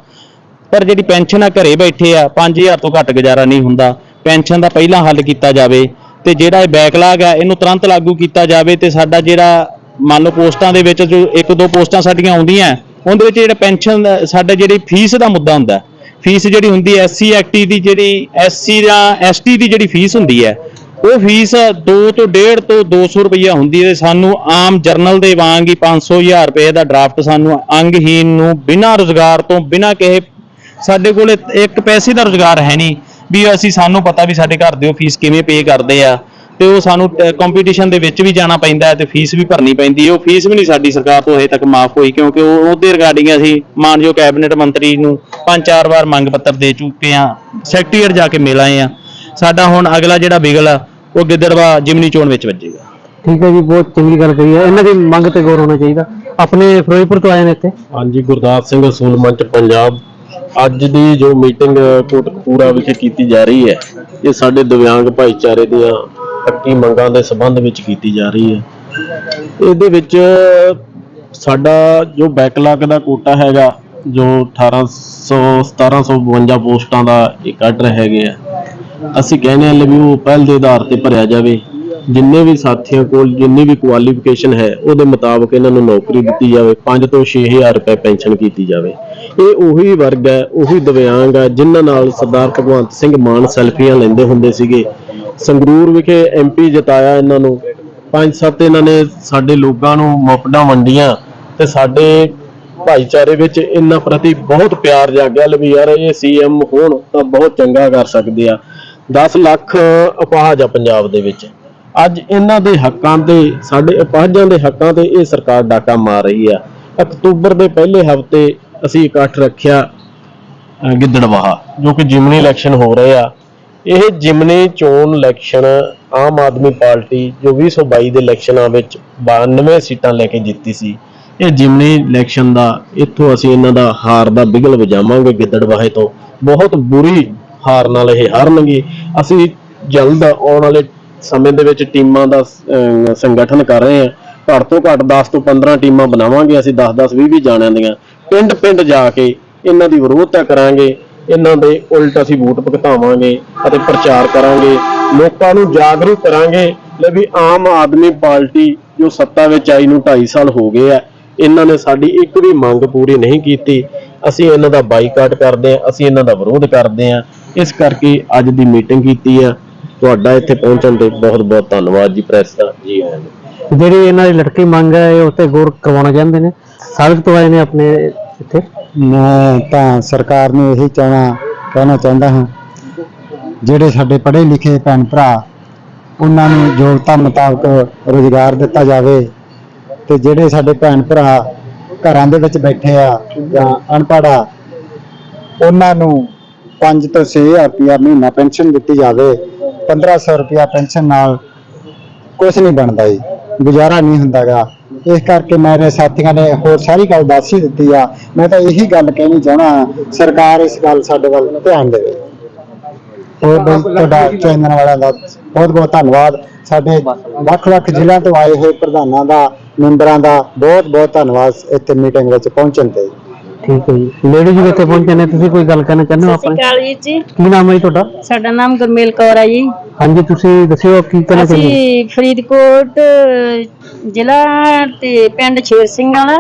[SPEAKER 8] ਪਰ ਜਿਹੜੀ ਪੈਨਸ਼ਨ ਆ, ਘਰੇ ਬੈਠੇ ਆ 5000 ਤੋਂ ਘੱਟ ਗੁਜ਼ਾਰਾ ਨਹੀਂ ਹੁੰਦਾ। ਪੈਨਸ਼ਨ ਦਾ ਪਹਿਲਾਂ ਹੱਲ ਕੀਤਾ ਜਾਵੇ ਤੇ ਜਿਹੜਾ ਇਹ ਬੈਕਲਾਗ ਹੈ ਇਹਨੂੰ ਤੁਰੰਤ ਲਾਗੂ ਕੀਤਾ ਜਾਵੇ ਤੇ ਸਾਡਾ ਜਿਹੜਾ ਮੰਨ ਲਓ ਪੋਸਟਾਂ ਦੇ ਵਿੱਚ ਜੋ ਇੱਕ ਦੋ ਪੋਸਟਾਂ ਸਾਡੀਆਂ ਆਉਂਦੀਆਂ, ਉਹਦੇ ਵਿੱਚ ਜਿਹੜਾ ਪੈਨਸ਼ਨ, ਸਾਡਾ ਜਿਹੜੀ ਫੀਸ ਦਾ ਮੁੱਦਾ ਹੁੰਦਾ। ਫੀਸ ਜਿਹੜੀ ਹੁੰਦੀ ਹੈ ਐਸਸੀ ਐਕਟੀ ਦੀ ਜਿਹੜੀ ਐਸਸੀ ਜਾਂ ਐਸਟੀ ਦੀ ਜਿਹੜੀ ਫੀਸ ਹੁੰਦੀ ਹੈ, ਉਹ ਫੀਸ 2 ਤੋਂ 1.5 ਤੋਂ 200 ਰੁਪਈਆ ਹੁੰਦੀ ਹੈ ਸਾਨੂੰ ਆਮ ਜਰਨਲ ਦੇ ਵਾਂਗ ਹੀ 500 ਹਜ਼ਾਰ ਰੁਪਏ ਦਾ ਡਰਾਫਟ ਸਾਨੂੰ ਅੰਗਹੀਨ ਨੂੰ ਬਿਨਾਂ ਰੁਜ਼ਗਾਰ ਤੋਂ, ਬਿਨਾਂ ਕਿਸੇ ਸਾਡੇ ਕੋਲ ਇੱਕ ਪੈਸੇ ਦਾ ਰੁਜ਼ਗਾਰ ਹੈ ਨਹੀਂ ਵੀ ਅਸੀਂ ਸਾਨੂੰ ਪਤਾ ਵੀ ਸਾਡੇ ਘਰ ਦੇ ਉਹ ਫੀਸ ਕਿਵੇਂ ਪੇ ਕਰਦੇ ਆ ਤੇ ਉਹ ਸਾਨੂੰ ਕੰਪੀਟੀਸ਼ਨ ਦੇ ਵਿੱਚ ਵੀ ਜਾਣਾ ਪੈਂਦਾ ਤੇ ਫੀਸ ਵੀ ਭਰਨੀ ਪੈਂਦੀ ਹੈ। ਉਹ ਫੀਸ ਵੀ ਨਹੀਂ ਸਾਡੀ ਸਰਕਾਰ ਤੋਂ ਹਜੇ ਤੱਕ ਮਾਫ ਹੋਈ ਕਿਉਂਕਿ ਉਹ ਉਹਦੇ ਰਿਗਾਰਡਿੰਗ ਅਸੀਂ ਮਾਨਯੋਗ ਕੈਬਨਿਟ ਮੰਤਰੀ ਨੂੰ ਪੰਜ ਚਾਰ ਵਾਰ ਮੰਗ ਪੱਤਰ ਦੇ ਚੁੱਕੇ ਆ ਸੈਕਟਰੀਏਟ ਜਾ ਕੇ ਮਿਲ ਆਏ ਆ ਸਾਡਾ ਹੁਣ ਅਗਲਾ ਜਿਹੜਾ ਬਿਗਲ ਆ ਉਹ ਗਿੱਦੜਵਾ ਜਿਮਨੀ ਚੋਣ ਵਿੱਚ ਵੱਜੇਗਾ।
[SPEAKER 6] ਠੀਕ ਹੈ ਜੀ ਬਹੁਤ ਚੰਗੀ ਗੱਲ ਕਹੀ ਹੈ। ਇਹਨਾਂ ਦੀ ਮੰਗ ਤੇ ਗੌਰ ਹੋਣਾ ਚਾਹੀਦਾ। ਆਪਣੇ ਫਿਰੋਜ਼ਪੁਰ ਤੋਂ ਆਏ ਨੇ ਇੱਥੇ।
[SPEAKER 9] ਹਾਂਜੀ ਗੁਰਦਾਸ ਸਿੰਘ ਅਸੂਲ ਮੰਚ ਪੰਜਾਬ। ਅੱਜ ਦੀ ਜੋ ਮੀਟਿੰਗ ਕੋਟਕਪੂਰਾ ਵਿਖੇ ਕੀਤੀ ਜਾ ਰਹੀ ਹੈ, ਇਹ ਸਾਡੇ ਦਿਵਿਆਂਗ ਭਾਈਚਾਰੇ ਦੀਆਂ ਪੱਕੀ ਮੰਗਾਂ ਦੇ ਸੰਬੰਧ ਵਿੱਚ ਕੀਤੀ ਜਾ ਰਹੀ ਹੈ। ਇਹਦੇ ਵਿੱਚ ਸਾਡਾ ਜੋ ਬੈਕਲਾਗ ਦਾ ਕੋਟਾ ਹੈਗਾ, ਜੋ 1800 1752 ਪੋਸਟਾਂ ਦਾ ਇਹ ਕੱਢ ਰਹੇ ਹੈਗੇ ਆ। ਅਸੀਂ ਕਹਿੰਦੇ ਹਾਂ ਵੀ ਉਹ ਪਹਿਲ ਦੇ ਆਧਾਰ ਤੇ ਭਰਿਆ ਜਾਵੇ। ਜਿੰਨੇ ਵੀ ਸਾਥੀਆਂ ਕੋਲ ਜਿੰਨੀ ਵੀ ਕੁਆਲੀਫਿਕੇਸ਼ਨ ਹੈ, ਉਹਦੇ ਮੁਤਾਬਕ ਇਹਨਾਂ ਨੂੰ ਨੌਕਰੀ ਦਿੱਤੀ ਜਾਵੇ। 5 ਤੋਂ 6000 ਰੁਪਏ ਪੈਨਸ਼ਨ ਕੀਤੀ ਜਾਵੇ। ਇਹ ਉਹੀ ਵਰਗ ਹੈ, ਉਹੀ ਦਿਵਿਆਂਗ ਹੈ, ਜਿਨ੍ਹਾਂ ਨਾਲ ਸਰਦਾਰ ਭਗਵੰਤ ਸਿੰਘ ਮਾਨ ਸੈਲਫੀਆਂ ਲੈਂਦੇ ਹੁੰਦੇ ਸੀਗੇ। ਸੰਗਰੂਰ ਵਿਖੇ ਐਮਪੀ ਜਿਤਾਇਆ ਇਹਨਾਂ ਨੂੰ। ਪੰਜ ਸੱਤ ਇਹਨਾਂ ਨੇ ਸਾਡੇ ਲੋਕਾਂ ਨੂੰ ਮੁਫਤਾਂ ਵੰਡੀਆਂ ਤੇ ਸਾਡੇ ਭਾਈਚਾਰੇ ਵਿੱਚ ਇਹਨਾਂ ਪ੍ਰਤੀ ਬਹੁਤ ਪਿਆਰ ਜਾਗਿਆ। ਲੈ ਵੀ ਯਾਰ ਇਹ ਸੀਐਮ ਹੋਣ ਤਾਂ ਬਹੁਤ ਚੰਗਾ ਕਰ ਸਕਦੇ ਆ। 10 ਲੱਖ ਅਪਾਹਜ ਆ ਪੰਜਾਬ ਦੇ ਵਿੱਚ। ਅੱਜ ਇਹਨਾਂ ਦੇ ਹੱਕਾਂ ਤੇ, ਸਾਡੇ ਅਪਾਹਜਾਂ ਦੇ ਹੱਕਾਂ ਤੇ ਇਹ ਸਰਕਾਰ ਡਾਕਾ ਮਾਰ ਰਹੀ ਆ। ਅਕਤੂਬਰ ਦੇ ਪਹਿਲੇ ਹਫ਼ਤੇ ਅਸੀਂ ਇਕੱਠ ਰੱਖਿਆ ਗਿੱਦੜਵਾਹਾ, ਜੋ ਕਿ ਜਿਮਨੀ ਇਲੈਕਸ਼ਨ ਹੋ ਰਹੇ ਆ। ਇਹ ਜਿਮਨੀ ਚੋਣ ਇਲੈਕਸ਼ਨ ਆਮ ਆਦਮੀ ਪਾਰਟੀ ਜੋ 2022 ਦੇ ਇਲੈਕਸ਼ਨਾਂ ਵਿੱਚ 92 ਸੀਟਾਂ ਲੈ ਕੇ ਜਿੱਤੀ ਸੀ, ਇਹ ਜਿਮਨੀ ਇਲੈਕਸ਼ਨ ਦਾ, ਇੱਥੋਂ ਅਸੀਂ ਇਹਨਾਂ ਦਾ ਹਾਰ ਦਾ ਬਿਗਲ ਵਜਾਵਾਂਗੇ ਗਿੱਦੜਵਾਹੇ ਤੋਂ। ਬਹੁਤ ਬੁਰੀ ਹਾਰ ਨਾਲ ਇਹ ਹਾਰਨਗੇ। ਅਸੀਂ ਜਲਦ ਆਉਣ ਵਾਲੇ ਸਮੇਂ ਦੇ ਵਿੱਚ ਟੀਮਾਂ ਦਾ ਸੰਗਠਨ ਕਰ ਰਹੇ ਹਾਂ। ਘੱਟ ਤੋਂ ਘੱਟ 10 ਤੋਂ 15 ਟੀਮਾਂ ਬਣਾਵਾਂਗੇ। ਅਸੀਂ 10 10 20 20 ਜਾਣਿਆਂ ਦੀਆਂ ਪਿੰਡ ਪਿੰਡ ਜਾ ਕੇ ਇਹਨਾਂ ਦੀ ਵਿਰੋਧਤਾ ਕਰਾਂਗੇ, ਇਹਨਾਂ ਦੇ ਉਲਟ ਅਸੀਂ ਵੋਟ ਭੁਗਤਾਵਾਂਗੇ ਅਤੇ ਪ੍ਰਚਾਰ ਕਰਾਂਗੇ, ਲੋਕਾਂ ਨੂੰ ਜਾਗਰੂਕ ਕਰਾਂਗੇ ਲੈ ਵੀ ਆਮ ਆਦਮੀ ਪਾਰਟੀ ਜੋ ਸੱਤਾ ਵਿੱਚ ਆਈ ਨੂੰ 2.5 ਸਾਲ ਹੋ ਗਏ ਆ, ਇਹਨਾਂ ਨੇ ਸਾਡੀ ਇੱਕ ਵੀ ਮੰਗ ਪੂਰੀ ਨਹੀਂ ਕੀਤੀ। ਅਸੀਂ ਇਹਨਾਂ ਦਾ ਬਾਈਕਾਟ ਕਰਦੇ ਆ ਅਸੀਂ ਇਹਨਾਂ ਦਾ ਵਿਰੋਧ ਕਰਦੇ ਆ ਇਸ ਕਰਕੇ ਅੱਜ ਦੀ ਮੀਟਿੰਗ ਕੀਤੀ ਆ। ਤੁਹਾਡਾ ਇੱਥੇ ਪਹੁੰਚਣ ਤੇ ਬਹੁਤ ਬਹੁਤ ਧੰਨਵਾਦ ਜੀ, ਪ੍ਰੈਸ ਦਾ। ਜੀ ਆਇਆਂ ਨੂੰ।
[SPEAKER 6] ਜਿਹੜੀ ਇਹਨਾਂ ਦੀ ਲੜਕੀ ਮੰਗ ਹੈ, ਇਹ ਉੱਤੇ ਗੌਰ ਕਰਵਾਉਣਾ ਚਾਹੁੰਦੇ ਨੇ। ਸਾਬਕ ਤੋਂ ਆਏ ਨੇ ਆਪਣੇ ਇੱਥੇ?
[SPEAKER 5] ਮੈਂ ਤਾਂ ਸਰਕਾਰ ਨੂੰ ਇਹੀ ਚਾਹਣਾ, ਕਹਿਣਾ ਚਾਹੁੰਦਾ ਹਾਂ, ਜਿਹੜੇ ਸਾਡੇ ਪੜ੍ਹੇ ਲਿਖੇ ਭੈਣ ਭਰਾ, ਉਹਨਾਂ ਨੂੰ ਯੋਗਤਾ ਮੁਤਾਬਕ ਰੋਜ਼ਗਾਰ ਦਿੱਤਾ ਜਾਵੇ ਤੇ ਜਿਹੜੇ ਸਾਡੇ ਭੈਣ ਭਰਾ ਘਰਾਂ ਦੇ ਵਿੱਚ ਬੈਠੇ ਆ ਜਾਂ ਅਨਪੜ੍ਹ ਆ, ਉਹਨਾਂ ਨੂੰ 5 ਤੋਂ 6000 ਰੁਪਇਆ ਮਹੀਨਾ ਪੈਨਸ਼ਨ ਦਿੱਤੀ ਜਾਵੇ। 1500 ਰੁਪਇਆ ਪੈਨਸ਼ਨ ਨਾਲ ਕੁਝ ਨਹੀਂ ਬਣਦਾ ਜੀ। ਗੁਜ਼ਾਰਾ ਨਹੀਂ ਹੁੰਦਾਗਾ। ਇਸ ਕਰਕੇ ਮੇਰੇ ਸਾਥੀਆਂ ਨੇ ਹੋਰ ਸਾਰੀ ਗੱਲ ਦੱਸ ਹੀ ਦਿੱਤੀ ਆ। ਮੈਂ ਤਾਂ ਇਹੀ ਗੱਲ ਕਹਿਣੀ ਚਾਹਣਾ ਸਰਕਾਰ ਇਸ ਗੱਲ ਸਾਡੇ ਵੱਲ ਧਿਆਨ ਦੇਵੇ। ਹੋਰ ਬਈ, ਤੁਹਾਡਾ ਚੈਨਲ ਵਾਲਿਆਂ ਦਾ ਬਹੁਤ ਬਹੁਤ ਧੰਨਵਾਦ। ਸਾਡੇ ਵੱਖ-ਵੱਖ ਜ਼ਿਲ੍ਹਿਆਂ ਤੋਂ ਆਏ ਹੋਏ ਪ੍ਰਧਾਨਾਂ ਦਾ, ਮੈਂਬਰਾਂ ਦਾ ਬਹੁਤ ਬਹੁਤ ਧੰਨਵਾਦ ਇੱਥੇ ਮੀਟਿੰਗ ਵਿੱਚ ਪਹੁੰਚਣ ਤੇ।
[SPEAKER 6] ਠੀਕ ਹੈ ਜੀ। ਲੇਡੀਜ਼ ਵੀ ਇੱਥੇ ਪਹੁੰਚੇ ਨੇ ਤੁਸੀਂ ਕੋਈ ਗੱਲ ਕਹਿਣਾ ਚਾਹੁੰਦੇ ਹੋ
[SPEAKER 10] ਸਤਿ
[SPEAKER 6] ਆਪਣੇ?
[SPEAKER 10] ਸ਼੍ਰੀ ਅਕਾਲ ਜੀ ਜੀ।
[SPEAKER 6] ਕੀ ਨਾਮ ਹੈ ਜੀ ਤੁਹਾਡਾ?
[SPEAKER 10] ਸਾਡਾ ਨਾਮ ਗੁਰਮੇਲ ਕੌਰ ਹੈ ਜੀ।
[SPEAKER 6] ਹਾਂਜੀ ਤੁਸੀਂ ਦੱਸਿਓ ਕੀ ਕਹਿਣਾ ਚਾਹੁੰਦੇ ਹੋ?
[SPEAKER 10] ਅਸੀਂ ਫਰੀਦਕੋਟ ਅਹ, ਜ਼ਿਲ੍ਹਾ ਤੇ ਪਿੰਡ ਸ਼ੇਰ ਸਿੰਘ ਵਾਲਾ।